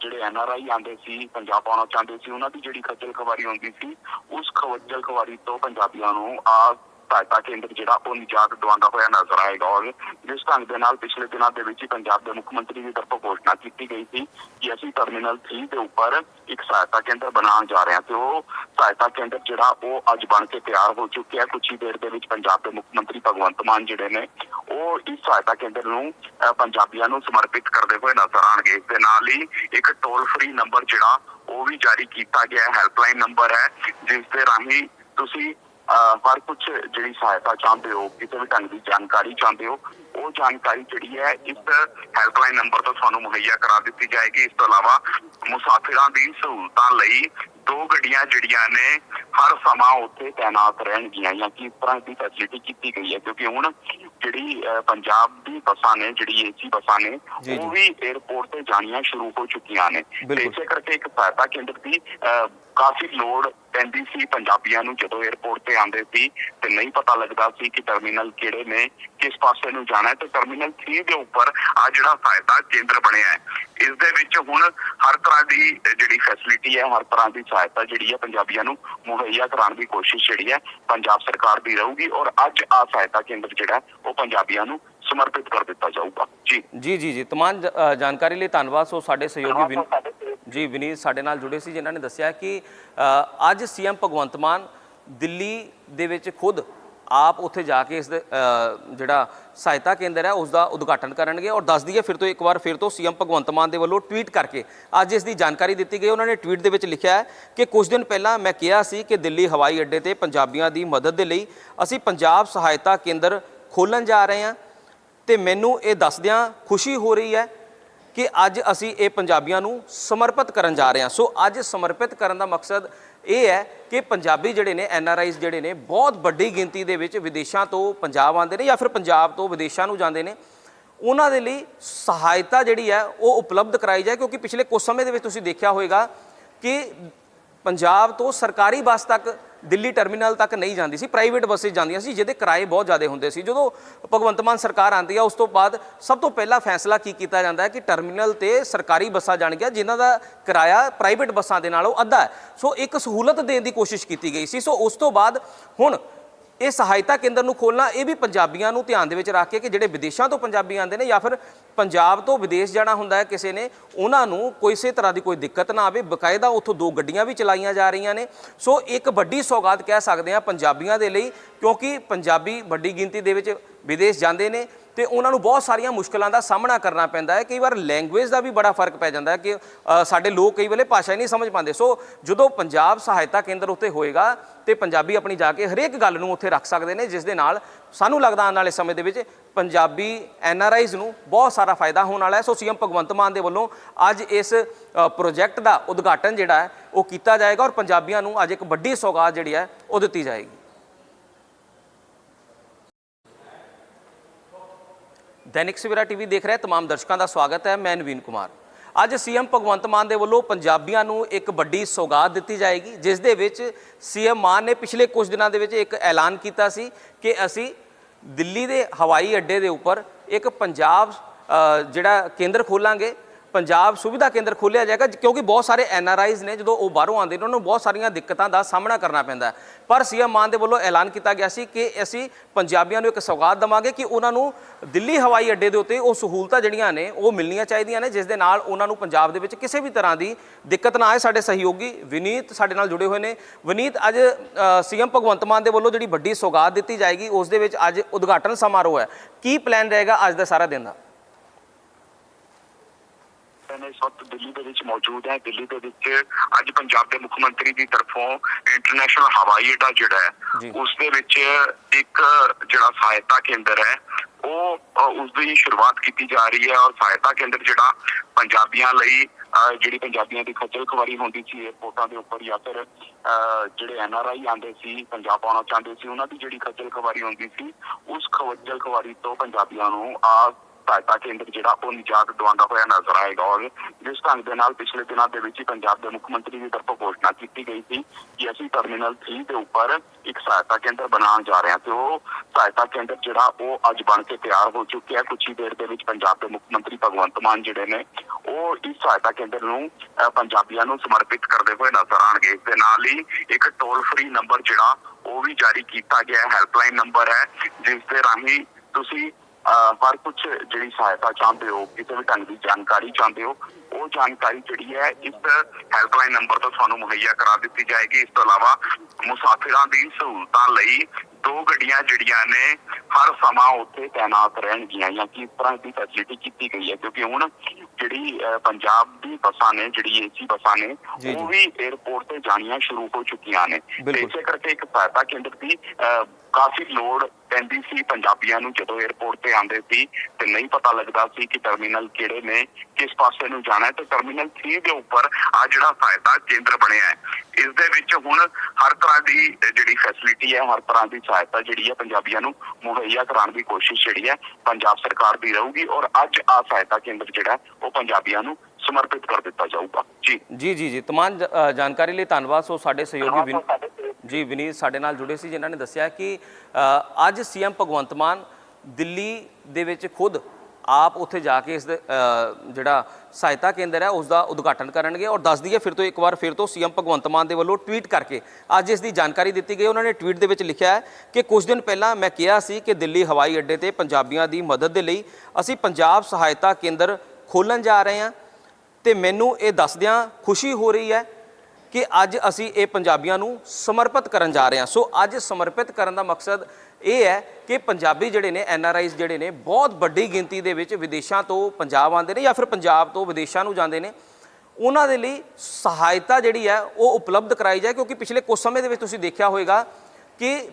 ਜਿਹੜੇ ਐਨ ਆਰ ਆਈ ਆਉਂਦੇ ਸੀ ਪੰਜਾਬ ਆਉਣਾ ਚਾਹੁੰਦੇ ਸੀ ਉਹਨਾਂ ਦੀ ਜਿਹੜੀ ਖੱਜਲ ਖਵਾਰੀ ਹੁੰਦੀ ਸੀ ਉਸ ਖੱਜਲ ਖਵਾਰੀ ਤੋਂ ਪੰਜਾਬੀਆਂ ਨੂੰ ਆ ਸਹਾਇਤਾ ਕੇਂਦਰ ਜਿਹੜਾ ਉਹ ਨਿਜਾਤ ਦਿਵਾਉਂਦਾ ਹੋਇਆ ਨਜ਼ਰ ਆਏਗਾ ਔਰ ਜਿਸ ਢੰਗ ਦੇ ਨਾਲ ਪਿਛਲੇ ਦਿਨਾਂ ਦੇ ਵਿੱਚ ਹੀ ਪੰਜਾਬ ਦੇ ਮੁੱਖ ਮੰਤਰੀ ਦੀ ਤਰਫੋਂ ਘੋਸ਼ਣਾ ਕੀਤੀ ਗਈ ਸੀ ਕਿ ਅਸੀਂ ਟਰਮੀਨਲ 3 ਦੇ ਉੱਪਰ ਇੱਕ ਸਹਾਇਤਾ ਕੇਂਦਰ ਬਣਾਉਣ ਜਾ ਰਹੇ ਹਾਂ ਤੇ ਉਹ ਸਹਾਇਤਾ ਕੇਂਦਰ ਜਿਹੜਾ ਉਹ ਅੱਜ ਬਣ ਕੇ ਤਿਆਰ ਹੋ ਚੁੱਕਿਆ ਕੁਝ ਹੀ ਦੇਰ ਦੇ ਵਿੱਚ ਪੰਜਾਬ ਦੇ ਮੁੱਖ ਮੰਤਰੀ ਭਗਵੰਤ ਮਾਨ ਜਿਹੜੇ ਨੇ ਉਹ ਇਸ ਸਹਾਇਤਾ ਕੇਂਦਰ ਨੂੰ ਪੰਜਾਬੀਆਂ ਨੂੰ ਸਮਰਪਿਤ ਕਰਦੇ ਹੋਏ ਨਜ਼ਰ ਆਣਗੇ ਇਸ ਦੇ ਨਾਲ ਹੀ ਇੱਕ ਟੋਲ ਫ੍ਰੀ ਨੰਬਰ ਜਿਹੜਾ ਉਹ ਵੀ ਜਾਰੀ ਕੀਤਾ ਗਿਆ ਹੈ। ਹੈਲਪਲਾਈਨ ਨੰਬਰ ਹੈ, ਜਿਸ ਦੇ ਰਾਹੀਂ ਤੁਸੀਂ ਹਰ ਕੁਝ ਜਿਹੜੀ ਸਹਾਇਤਾ ਚਾਹੁੰਦੇ ਹੋ ਕਿਸੇ ਵੀ ਢੰਗ ਦੀ ਜਾਣਕਾਰੀ ਚਾਹੁੰਦੇ ਹੋ ਉਹ ਜਾਣਕਾਰੀ ਜਿਹੜੀ ਹੈ ਇਸ ਹੈਲਪਲਾਈਨ ਨੰਬਰ ਤੋਂ ਤੁਹਾਨੂੰ ਮੁਹੱਈਆ ਕਰਾ ਦਿੱਤੀ ਜਾਏਗੀ ਇਸ ਤੋਂ ਇਲਾਵਾ ਮੁਸਾਫਿਰਾਂ ਦੀ ਸਹੂਲਤਾਂ ਲਈ ਦੋ ਗੱਡੀਆਂ ਜਿਹੜੀਆਂ ਨੇ ਹਰ ਸਮਾਂ ਉੱਥੇ ਤਾਇਨਾਤ ਰਹਿਣਗੀਆਂ ਜਾਂ ਕਿ ਇਸ ਤਰ੍ਹਾਂ ਦੀ ਫੈਸਿਲਿਟੀ ਕੀਤੀ ਗਈ ਹੈ ਕਿਉਂਕਿ ਹੁਣ ਜਿਹੜੀ ਪੰਜਾਬ ਦੀ ਬੱਸਾਂ ਨੇ ਜਿਹੜੀ ਏਸੀ ਬੱਸਾਂ ਨੇ। ਉਹ ਵੀ 에어ਪੋਰਟ ਤੇ ਜਾਣੀਆਂ ਸ਼ੁਰੂ ਹੋ ਚੁੱਕੀਆਂ ਨੇ ਤੇ। ਇਸੇ ਕਰਕੇ ਇੱਕ ਸਹਾਇਤਾ ਕੇਂਦਰ ਦੀ ਕਾਫੀ ਲੋੜ ਪੈਂਦੀ ਸੀ ਪੰਜਾਬੀਆਂ ਨੂੰ ਜਦੋਂ 에어ਪੋਰਟ ਤੇ ਆਉਂਦੇ ਸੀ ਤੇ ਨਹੀਂ ਪਤਾ ਲੱਗਦਾ ਸੀ ਕਿ ਟਰਮੀਨਲ ਕਿਹੜੇ ਨੇ ਕਿਸ ਪਾਸੇ ਨੂੰ ਜਾਣਾ ਹੈ ਤੇ ਟਰਮੀਨਲ 3 ਦੇ ਉੱਪਰ ਆ ਜਿਹੜਾ ਸਹਾਇਤਾ ਕੇਂਦਰ ਬਣਿਆ ਹੈ ਇਸ ਦੇ ਵਿੱਚ ਹੁਣ ਹਰ ਤਰ੍ਹਾਂ ਦੀ ਜਿਹੜੀ ਫੈਸਿਲਿਟੀ ਹੈ ਹਰ ਤਰ੍ਹਾਂ ਦੀ ਸਹਾਇਤਾ ਜਿਹੜੀ ਹੈ ਪੰਜਾਬੀਆਂ ਨੂੰ ਮੁਹੱਈਆ ਕਰਾਉਣ ਦੀ ਕੋਸ਼ਿਸ਼ ਜਿਹੜੀ ਹੈ ਪੰਜਾਬ ਸਰਕਾਰ ਦੀ ਰਹੂਗੀ ਔਰ ਅੱਜ ਆ ਸਹਾਇਤਾ ਕੇਂਦਰ ਜਿਹੜਾ ਉਹ ਪੰਜਾਬੀਆਂ ਨੂੰ ਸਮਰਪਿਤ ਕਰ ਦਿੱਤਾ ਜਾਊਗਾ। ਜੀ। ਜੀ ਜੀ ਜੀ। ਤਮਾਮ ਜਾਣਕਾਰੀ ਲਈ ਧੰਨਵਾਦ। ਸੋ ਸਾਡੇ ਸਹਿਯੋਗੀ ਵਿਨ ਜੀ ਵਿਨੀਤ ਸਾਡੇ ਨਾਲ ਜੁੜੇ ਸੀ ਜਿਨ੍ਹਾਂ ਨੇ ਦੱਸਿਆ ਕਿ ਅ, ਅੱਜ ਸੀਐਮ ਭਗਵੰਤ ਮਾਨ ਦਿੱਲੀ ਦੇ ਵਿੱਚ ਖੁਦ ਆਪ ਉੱਥੇ ਜਾ ਕੇ ਇਸ ਜਿਹੜਾ ਸਹਾਇਤਾ ਕੇਂਦਰ ਹੈ ਉਸ ਦਾ ਉਦਘਾਟਨ ਕਰਨਗੇ ਔਰ ਦੱਸ ਦਈਏ ਫਿਰ ਤੋਂ ਇੱਕ ਵਾਰ ਫਿਰ ਤੋਂ ਸੀਐਮ ਭਗਵੰਤ ਮਾਨ ਦੇ ਵੱਲੋਂ ਟਵੀਟ ਕਰਕੇ ਅੱਜ ਇਸ ਦੀ ਜਾਣਕਾਰੀ ਦਿੱਤੀ ਗਈ। ਉਹਨਾਂ ਨੇ ਟਵੀਟ ਦੇ ਵਿੱਚ ਲਿਖਿਆ ਹੈ ਕਿ ਕੁਝ ਦਿਨ ਪਹਿਲਾਂ ਮੈਂ ਕਿਹਾ ਸੀ ਕਿ ਦਿੱਲੀ ਹਵਾਈ ਅੱਡੇ ਤੇ ਪੰਜਾਬੀਆਂ ਦੀ ਮਦਦ ਦੇ ਲਈ ਅਸੀਂ ਪੰਜਾਬ ਸਹਾਇਤਾ ਕੇਂਦਰ ਖੋਲਣ ਜਾ ਰਹੇ ਹਾਂ ਤੇ ਮੈਨੂੰ ਇਹ ਦੱਸਦਿਆਂ ਖੁਸ਼ੀ ਹੋ ਰਹੀ ਹੈ ਕਿ ਅੱਜ ਅਸੀਂ ਇਹ ਪੰਜਾਬੀਆਂ ਨੂੰ ਸਮਰਪਿਤ ਕਰਨ ਜਾ ਰਹੇ ਹਾਂ। ਸੋ ਅੱਜ ਸਮਰਪਿਤ ਕਰਨ ਦਾ ਮਕਸਦ ਇਹ ਹੈ ਕਿ ਪੰਜਾਬੀ ਜਿਹੜੇ ਨੇ ਐਨ ਆਰ ਆਈਜ਼ ਜਿਹੜੇ ਨੇ, ਬਹੁਤ ਵੱਡੀ ਗਿਣਤੀ ਦੇ ਵਿੱਚ ਵਿਦੇਸ਼ਾਂ ਤੋਂ ਪੰਜਾਬ ਆਉਂਦੇ ਨੇ ਜਾਂ ਫਿਰ ਪੰਜਾਬ ਤੋਂ ਵਿਦੇਸ਼ਾਂ ਨੂੰ ਜਾਂਦੇ ਨੇ। ਉਹਨਾਂ ਦੇ ਲਈ ਸਹਾਇਤਾ ਜਿਹੜੀ ਹੈ, ਉਹ ਉਪਲਬਧ ਕਰਾਈ ਜਾਏ, ਕਿਉਂਕਿ ਪਿਛਲੇ ਕੁਝ ਸਮੇਂ ਦੇ ਵਿੱਚ ਤੁਸੀਂ ਦੇਖਿਆ ਹੋਵੇਗਾ ਕਿ ਪੰਜਾਬ ਤੋਂ ਸਰਕਾਰੀ ਬੱਸ ਤੱਕ ਦਿੱਲੀ ਟਰਮੀਨਲ ਤੱਕ ਨਹੀਂ ਜਾਂਦੀ ਸੀ ਪ੍ਰਾਈਵੇਟ ਬੱਸੇ ਜਾਂਦੀਆਂ ਸੀ, ਜਿਹਦੇ ਕਿਰਾਏ ਬਹੁਤ ਜ਼ਿਆਦਾ ਹੁੰਦੇ ਸੀ। ਜਦੋਂ ਭਗਵੰਤ ਮਾਨ ਸਰਕਾਰ ਆਉਂਦੀ ਆ, ਉਸ ਤੋਂ ਬਾਅਦ ਸਭ ਤੋਂ ਪਹਿਲਾ ਫੈਸਲਾ ਕੀ ਕੀਤਾ ਜਾਂਦਾ ਹੈ ਕਿ ਟਰਮੀਨਲ ਤੇ ਸਰਕਾਰੀ ਬੱਸਾਂ ਜਾਣਗੀਆਂ ਜਿਨ੍ਹਾਂ ਦਾ ਕਿਰਾਇਆ ਪ੍ਰਾਈਵੇਟ ਬੱਸਾਂ ਦੇ ਨਾਲੋਂ ਅੱਧਾ ਹੈ। ਸੋ ਇੱਕ ਸਹੂਲਤ ਦੇਣ ਦੀ ਕੋਸ਼ਿਸ਼ ਕੀਤੀ ਗਈ ਸੀ। ਸੋ ਉਸ ਤੋਂ ਬਾਅਦ ਹੁਣ ਇਹ ਸਹਾਇਤਾ ਕੇਂਦਰ ਨੂੰ ਖੋਲਣਾ ਇਹ ਵੀ ਪੰਜਾਬੀਆਂ ਨੂੰ ਧਿਆਨ ਦੇ ਵਿੱਚ ਰੱਖ ਕੇ ਕਿ ਜਿਹੜੇ ਵਿਦੇਸ਼ਾਂ ਤੋਂ ਪੰਜਾਬੀ ਆਉਂਦੇ ਨੇ ਜਾਂ ਫਿਰ ਪੰਜਾਬ ਤੋਂ ਵਿਦੇਸ਼ ਜਾਣਾ ਹੁੰਦਾ ਹੈ ਕਿਸੇ ਨੇ, ਉਹਨਾਂ ਨੂੰ ਕਿਸੇ ਤਰ੍ਹਾਂ ਦੀ ਕੋਈ ਦਿੱਕਤ ਨਾ ਆਵੇ। ਬਕਾਇਦਾ ਉੱਥੋਂ ਦੋ ਗੱਡੀਆਂ ਵੀ ਚਲਾਈਆਂ ਜਾ ਰਹੀਆਂ ਨੇ। ਸੋ ਇੱਕ ਵੱਡੀ ਸੌਗਾਤ ਕਹਿ ਸਕਦੇ ਆ ਪੰਜਾਬੀਆਂ ਦੇ ਲਈ, ਕਿਉਂਕਿ ਪੰਜਾਬੀ ਵੱਡੀ ਗਿਣਤੀ ਦੇ ਵਿੱਚ ਵਿਦੇਸ਼ ਜਾਂਦੇ ਨੇ ਤੇ ਉਹਨਾਂ ਨੂੰ ਬਹੁਤ ਸਾਰੀਆਂ ਮੁਸ਼ਕਲਾਂ ਦਾ ਸਾਹਮਣਾ ਕਰਨਾ ਪੈਂਦਾ ਹੈ। ਕਈ ਵਾਰ ਲੈਂਗੁਏਜ ਦਾ ਵੀ ਬੜਾ ਫ਼ਰਕ ਪੈ ਜਾਂਦਾ ਹੈ ਕਿ ਸਾਡੇ ਲੋਕ ਕਈ ਵੇਲੇ ਭਾਸ਼ਾ ਹੀ ਨਹੀਂ ਸਮਝ ਪਾਉਂਦੇ। ਸੋ ਜਦੋਂ ਪੰਜਾਬ ਸਹਾਇਤਾ ਕੇਂਦਰ ਉੱਤੇ ਹੋਏਗਾ ਤੇ ਪੰਜਾਬੀ ਆਪਣੀ ਜਾ ਕੇ ਹਰੇਕ ਗੱਲ ਨੂੰ ਉੱਥੇ ਰੱਖ ਸਕਦੇ ਨੇ, ਜਿਸ ਦੇ ਨਾਲ ਸਾਨੂੰ ਲੱਗਦਾ ਆਉਣ ਵਾਲੇ ਸਮੇਂ ਦੇ ਵਿੱਚ ਪੰਜਾਬੀ ਐਨ ਆਰ ਆਈਜ਼ ਨੂੰ ਬਹੁਤ ਸਾਰਾ ਫਾਇਦਾ ਹੋਣ ਵਾਲਾ ਹੈ। ਸੋ ਸੀਐਮ ਭਗਵੰਤ ਮਾਨ ਦੇ ਵੱਲੋਂ ਅੱਜ ਇਸ ਪ੍ਰੋਜੈਕਟ ਦਾ ਉਦਘਾਟਨ ਜਿਹੜਾ ਹੈ, ਉਹ ਕੀਤਾ ਜਾਏਗਾ ਔਰ ਪੰਜਾਬੀਆਂ ਨੂੰ ਅੱਜ ਇੱਕ ਵੱਡੀ ਸੌਗਾਤ ਜਿਹੜੀ ਹੈ, ਉਹ ਦਿੱਤੀ ਜਾਏਗੀ। ਦੈਨਿਕ ਸਵੇਰਾ ਟੀਵੀ ਦੇਖ ਰਹੇ ਤਮਾਮ ਦਰਸ਼ਕਾਂ ਦਾ ਸਵਾਗਤ ਹੈ। ਮੈਂ ਨਵੀਨ ਕੁਮਾਰ। ਅੱਜ ਸੀਐਮ ਭਗਵੰਤ ਮਾਨ ਦੇ ਵੱਲੋਂ ਪੰਜਾਬੀਆਂ ਨੂੰ ਇੱਕ ਵੱਡੀ ਸੌਗਾਤ ਦਿੱਤੀ ਜਾਏਗੀ, ਜਿਸ ਦੇ ਵਿੱਚ ਸੀਐਮ ਮਾਨ ਨੇ ਪਿਛਲੇ ਕੁਝ ਦਿਨਾਂ ਦੇ ਵਿੱਚ ਇੱਕ ਐਲਾਨ ਕੀਤਾ ਸੀ ਕਿ ਅਸੀਂ ਦਿੱਲੀ ਦੇ ਹਵਾਈ ਅੱਡੇ ਦੇ ਉੱਪਰ ਇੱਕ ਪੰਜਾਬ ਜਿਹੜਾ ਕੇਂਦਰ ਖੋਲਾਂਗੇ, ਪੰਜਾਬ ਸੁਵਿਧਾ ਕੇਂਦਰ ਖੋਲ੍ਹਿਆ ਜਾਏਗਾ, ਕਿਉਂਕਿ ਬਹੁਤ ਸਾਰੇ ਐਨ ਆਰ ਆਈਜ਼ ਨੇ, ਜਦੋਂ ਉਹ ਬਾਹਰੋਂ ਆਉਂਦੇ ਨੇ, ਉਹਨਾਂ ਨੂੰ ਬਹੁਤ ਸਾਰੀਆਂ ਦਿੱਕਤਾਂ ਦਾ ਸਾਹਮਣਾ ਕਰਨਾ ਪੈਂਦਾ ਹੈ। ਪਰ ਸੀਐਮ ਮਾਨ ਦੇ ਵੱਲੋਂ ਐਲਾਨ ਕੀਤਾ ਗਿਆ ਸੀ ਕਿ ਅਸੀਂ ਪੰਜਾਬੀਆਂ ਨੂੰ ਇੱਕ ਸੌਗਾਤ ਦਵਾਂਗੇ ਕਿ ਉਹਨਾਂ ਨੂੰ ਦਿੱਲੀ ਹਵਾਈ ਅੱਡੇ ਦੇ ਉੱਤੇ ਉਹ ਸਹੂਲਤਾਂ ਜਿਹੜੀਆਂ ਨੇ, ਉਹ ਮਿਲਣੀਆਂ ਚਾਹੀਦੀਆਂ ਨੇ, ਜਿਸ ਦੇ ਨਾਲ ਉਹਨਾਂ ਨੂੰ ਪੰਜਾਬ ਦੇ ਵਿੱਚ ਕਿਸੇ ਵੀ ਤਰ੍ਹਾਂ ਦੀ ਦਿੱਕਤ ਨਾ ਆਏ। ਸਾਡੇ ਸਹਿਯੋਗੀ ਵਿਨੀਤ ਸਾਡੇ ਨਾਲ ਜੁੜੇ ਹੋਏ ਨੇ। ਵਿਨੀਤ, ਅੱਜ ਸੀਐਮ ਭਗਵੰਤ ਮਾਨ ਦੇ ਵੱਲੋਂ ਜਿਹੜੀ ਵੱਡੀ ਸੌਗਾਤ ਦਿੱਤੀ ਜਾਏਗੀ, ਉਸ ਦੇ ਵਿੱਚ ਅੱਜ ਉਦਘਾਟਨ ਸਮਾਰੋਹ ਹੈ। ਕੀ ਪਲਾਨ ਰਹੇਗਾ ਅੱਜ ਦਾ ਸਾਰਾ ਦਿਨ ਦਾ? ਮੈਂ ਇਸ ਵਕਤ ਦਿੱਲੀ ਦੇ ਵਿੱਚ ਮੌਜੂਦ ਹੈ ਦਿੱਲੀ ਦੇ ਵਿੱਚ ਅੱਜ ਪੰਜਾਬ ਦੇ ਮੁੱਖ ਮੰਤਰੀ ਦੀ ਤਰਫੋਂ ਇੰਟਰਨੈਸ਼ਨਲ ਹਵਾਈ ਅੱਡਾ ਜਿਹੜਾ। ਹੈ ਉਸ ਦੇ ਵਿੱਚ ਇੱਕ ਜਿਹੜਾ ਸਹਾਇਤਾ ਕੇਂਦਰ ਹੈ ਉਹ ਉਸ ਦੀ ਸ਼ੁਰੂਆਤ ਕੀਤੀ ਜਾ ਰਹੀ ਹੈ ਔਰ ਸਹਾਇਤਾ ਕੇਂਦਰ ਜਿਹੜਾ ਪੰਜਾਬੀਆਂ ਲਈ ਜਿਹੜੀ ਪੰਜਾਬੀਆਂ ਦੀ ਖੱਜਲ ਖਵਾਰੀ ਹੁੰਦੀ ਸੀ 에어ਪੋਰਟਾਂ ਦੇ ਉੱਪਰ ਜਾਂ ਫਿਰ ਜਿਹੜੇ ਐਨ ਆਰ ਆਈ ਆਉਂਦੇ ਸੀ ਪੰਜਾਬ ਆਉਣਾ ਚਾਹੁੰਦੇ ਸੀ ਉਹਨਾਂ ਦੀ ਜਿਹੜੀ ਖੱਜਲ ਖਵਾਰੀ ਹੁੰਦੀ ਸੀ ਉਸ ਖੱਜਲ ਖਵਾਰੀ ਤੋਂ ਪੰਜਾਬੀਆਂ ਨੂੰ ਆ ਸਹਾਇਤਾ ਕੇਂਦਰ ਜਿਹੜਾ ਉਹ ਨਿਜਾਤ ਦਿਵਾਉਂਦਾ ਹੋਇਆ ਨਜ਼ਰ ਆਏਗਾ ਔਰ ਜਿਸ ਢੰਗ ਦੇ ਨਾਲ ਪਿਛਲੇ ਦਿਨਾਂ ਦੇ ਵਿੱਚ ਹੀ ਪੰਜਾਬ ਦੇ ਮੁੱਖ ਮੰਤਰੀ ਦੀ ਤਰਫੋਂ ਘੋਸ਼ਣਾ ਕੀਤੀ ਗਈ ਸੀ ਕਿ ਅਸੀਂ ਟਰਮੀਨਲ 3 ਦੇ ਉੱਪਰ ਇੱਕ ਸਹਾਇਤਾ ਕੇਂਦਰ ਬਣਾਉਣ ਜਾ ਰਹੇ ਹਾਂ ਤੇ ਉਹ ਸਹਾਇਤਾ ਕੇਂਦਰ ਜਿਹੜਾ ਉਹ ਅੱਜ ਬਣ ਕੇ ਤਿਆਰ ਹੋ ਚੁੱਕਿਆ ਕੁਝ ਹੀ ਦੇਰ ਦੇ ਵਿੱਚ ਪੰਜਾਬ ਦੇ ਮੁੱਖ ਮੰਤਰੀ ਭਗਵੰਤ ਮਾਨ ਜਿਹੜੇ ਨੇ ਉਹ ਇਸ ਸਹਾਇਤਾ ਕੇਂਦਰ ਨੂੰ ਪੰਜਾਬੀਆਂ ਨੂੰ ਸਮਰਪਿਤ ਕਰਦੇ ਹੋਏ ਨਜ਼ਰ ਆਣਗੇ ਇਸ ਦੇ ਨਾਲ ਹੀ ਇੱਕ ਟੋਲ ਫ੍ਰੀ ਨੰਬਰ ਜਿਹੜਾ ਉਹ ਵੀ ਜਾਰੀ ਕੀਤਾ ਗਿਆ ਹੈਲਪਲਾਈਨ ਨੰਬਰ ਹੈ, ਜਿਸ ਦੇ ਰਾਹੀਂ ਤੁਸੀਂ ਅਹ ਹਰ ਕੁਝ ਜਿਹੜੀ ਸਹਾਇਤਾ ਚਾਹੁੰਦੇ ਹੋ, ਕਿਸੇ ਵੀ ਢੰਗ ਦੀ ਜਾਣਕਾਰੀ ਚਾਹੁੰਦੇ ਹੋ, ਉਹ ਜਾਣਕਾਰੀ ਜਿਹੜੀ ਹੈ ਇਸ ਹੈਲਪਲਾਈਨ ਨੰਬਰ ਤੋਂ ਤੁਹਾਨੂੰ ਮੁਹੱਈਆ ਕਰਾ ਦਿੱਤੀ ਜਾਏਗੀ। ਇਸ ਤੋਂ ਇਲਾਵਾ ਮੁਸਾਫਿਰਾਂ ਦੀ ਸਹੂਲਤਾਂ ਲਈ ਦੋ ਗੱਡੀਆਂ ਜਿਹੜੀਆਂ ਨੇ ਹਰ ਸਮਾਂ ਉੱਥੇ ਤਾਇਨਾਤ ਰਹਿਣਗੀਆਂ ਜਾਂ ਕਿ ਇਸ ਤਰ੍ਹਾਂ ਫੈਸਿਲਿਟੀ ਕੀਤੀ ਗਈ ਹੈ ਕਿਉਂਕਿ ਹੁਣ ਜਿਹੜੀ ਪੰਜਾਬ ਦੀ ਬੱਸਾਂ ਨੇ ਜਿਹੜੀ ਏਸੀ ਬੱਸਾਂ ਨੇ ਉਹ ਵੀ 에어ਪੋਰਟ ਤੇ ਜਾਣੀਆਂ ਸ਼ੁਰੂ ਹੋ ਚੁੱਕੀਆਂ ਨੇ। ਤੇ ਇਸੇ ਕਰਕੇ ਇੱਕ ਸਹਾਇਤਾ ਕੇਂਦਰ ਦੀ ਕਾਫੀ ਲੋੜ ਪੈਂਦੀ ਸੀ ਪੰਜਾਬੀਆਂ ਨੂੰ ਜਦੋਂ 에어ਪੋਰਟ ਤੇ ਆਉਂਦੇ ਸੀ ਤੇ ਨਹੀਂ ਪਤਾ ਲੱਗਦਾ ਸੀ ਕਿ ਟਰਮੀਨਲ ਕਿਹੜੇ ਨੇ ਕਿਸ ਪਾਸੇ ਨੂੰ ਜਾਣਾ ਹੈ। ਤੇ ਟਰਮੀਨਲ 3 ਦੇ ਉੱਪਰ ਆ ਜਿਹੜਾ ਸਹਾਇਤਾ ਕੇਂਦਰ ਬਣਿਆ ਹੈ ਇਸ ਦੇ ਵਿੱਚ ਹੁਣ ਹਰ ਤਰ੍ਹਾਂ ਦੀ ਜਿਹੜੀ ਫੈਸਿਲਿਟੀ ਹੈ ਹਰ ਤਰ੍ਹਾਂ ਦੀ ਸਹਾਇਤਾ ਜਿਹੜੀ ਹੈ ਪੰਜਾਬੀਆਂ ਨੂੰ ਮੁਹੱਈਆ ਕਰਾਉਣ ਦੀ ਕੋਸ਼ਿਸ਼ ਜਿਹੜੀ ਹੈ ਪੰਜਾਬ ਸਰਕਾਰ ਦੀ ਰਹੂਗੀ ਔਰ ਅੱਜ ਆ ਸਹਾਇਤਾ ਕੇਂਦਰ ਜਿਹੜਾ ਉਹ ਪੰਜਾਬੀਆਂ ਨੂੰ ਸਮਰਪਿਤ ਕਰ ਦਿੱਤਾ ਜਾਊਗਾ। ਜੀ। ਜੀ ਜੀ ਜੀ। ਤਮਾਮ ਜਾਣਕਾਰੀ ਲਈ ਧੰਨਵਾਦ। ਸੋ ਸਾਡੇ ਸਹਿਯੋਗੀ ਜੀ ਵਿਨੀਤ ਸਾਡੇ ਨਾਲ ਜੁੜੇ ਸੀ ਜਿਨ੍ਹਾਂ ਨੇ ਦੱਸਿਆ ਕਿ ਅੱਜ ਸੀਐਮ ਭਗਵੰਤ ਮਾਨ ਦਿੱਲੀ ਦੇ ਵਿੱਚ ਖੁਦ ਆਪ ਉੱਥੇ ਜਾ ਕੇ ਇਸ ਜਿਹੜਾ ਸਹਾਇਤਾ ਕੇਂਦਰ ਹੈ ਉਸ ਦਾ ਉਦਘਾਟਨ ਕਰਨਗੇ ਔਰ ਦੱਸ ਦਈਏ ਫਿਰ ਤੋਂ ਇੱਕ ਵਾਰ ਫਿਰ ਤੋਂ ਸੀਐਮ ਭਗਵੰਤ ਮਾਨ ਦੇ ਵੱਲੋਂ ਟਵੀਟ ਕਰਕੇ ਅੱਜ ਇਸ ਦੀ ਜਾਣਕਾਰੀ ਦਿੱਤੀ ਗਈ। ਉਹਨਾਂ ਨੇ ਟਵੀਟ ਦੇ ਵਿੱਚ ਲਿਖਿਆ ਹੈ ਕਿ ਕੁਝ ਦਿਨ ਪਹਿਲਾਂ ਮੈਂ ਕਿਹਾ ਸੀ ਕਿ ਦਿੱਲੀ ਹਵਾਈ ਅੱਡੇ ਤੇ ਪੰਜਾਬੀਆਂ ਦੀ ਮਦਦ ਦੇ ਲਈ ਅਸੀਂ ਪੰਜਾਬ ਸਹਾਇਤਾ ਕੇਂਦਰ ਖੋਲਣ ਜਾ ਰਹੇ ਹਾਂ ਤੇ ਮੈਨੂੰ ਇਹ ਦੱਸਦਿਆਂ ਖੁਸ਼ੀ ਹੋ ਰਹੀ ਹੈ ਕਿ ਅੱਜ ਅਸੀਂ ਇਹ ਪੰਜਾਬੀਆਂ ਨੂੰ ਸਮਰਪਿਤ ਕਰਨ ਜਾ ਰਹੇ ਹਾਂ। ਸੋ ਅੱਜ ਸਮਰਪਿਤ ਕਰਨ ਦਾ ਮਕਸਦ ਇਹ ਹੈ ਕਿ ਪੰਜਾਬੀ ਜਿਹੜੇ ਨੇ ਐਨ ਆਰ ਆਈਜ਼ ਜਿਹੜੇ ਨੇ, ਬਹੁਤ ਵੱਡੀ ਗਿਣਤੀ ਦੇ ਵਿੱਚ ਵਿਦੇਸ਼ਾਂ ਤੋਂ ਪੰਜਾਬ ਆਉਂਦੇ ਨੇ ਜਾਂ ਫਿਰ ਪੰਜਾਬ ਤੋਂ ਵਿਦੇਸ਼ਾਂ ਨੂੰ ਜਾਂਦੇ ਨੇ। ਉਹਨਾਂ ਦੇ ਲਈ ਸਹਾਇਤਾ ਜਿਹੜੀ ਹੈ, ਉਹ ਉਪਲਬਧ ਕਰਾਈ ਜਾਏ, ਕਿਉਂਕਿ ਪਿਛਲੇ ਕੁਝ ਸਮੇਂ ਦੇ ਵਿੱਚ ਤੁਸੀਂ ਦੇਖਿਆ ਹੋਵੇਗਾ ਕਿ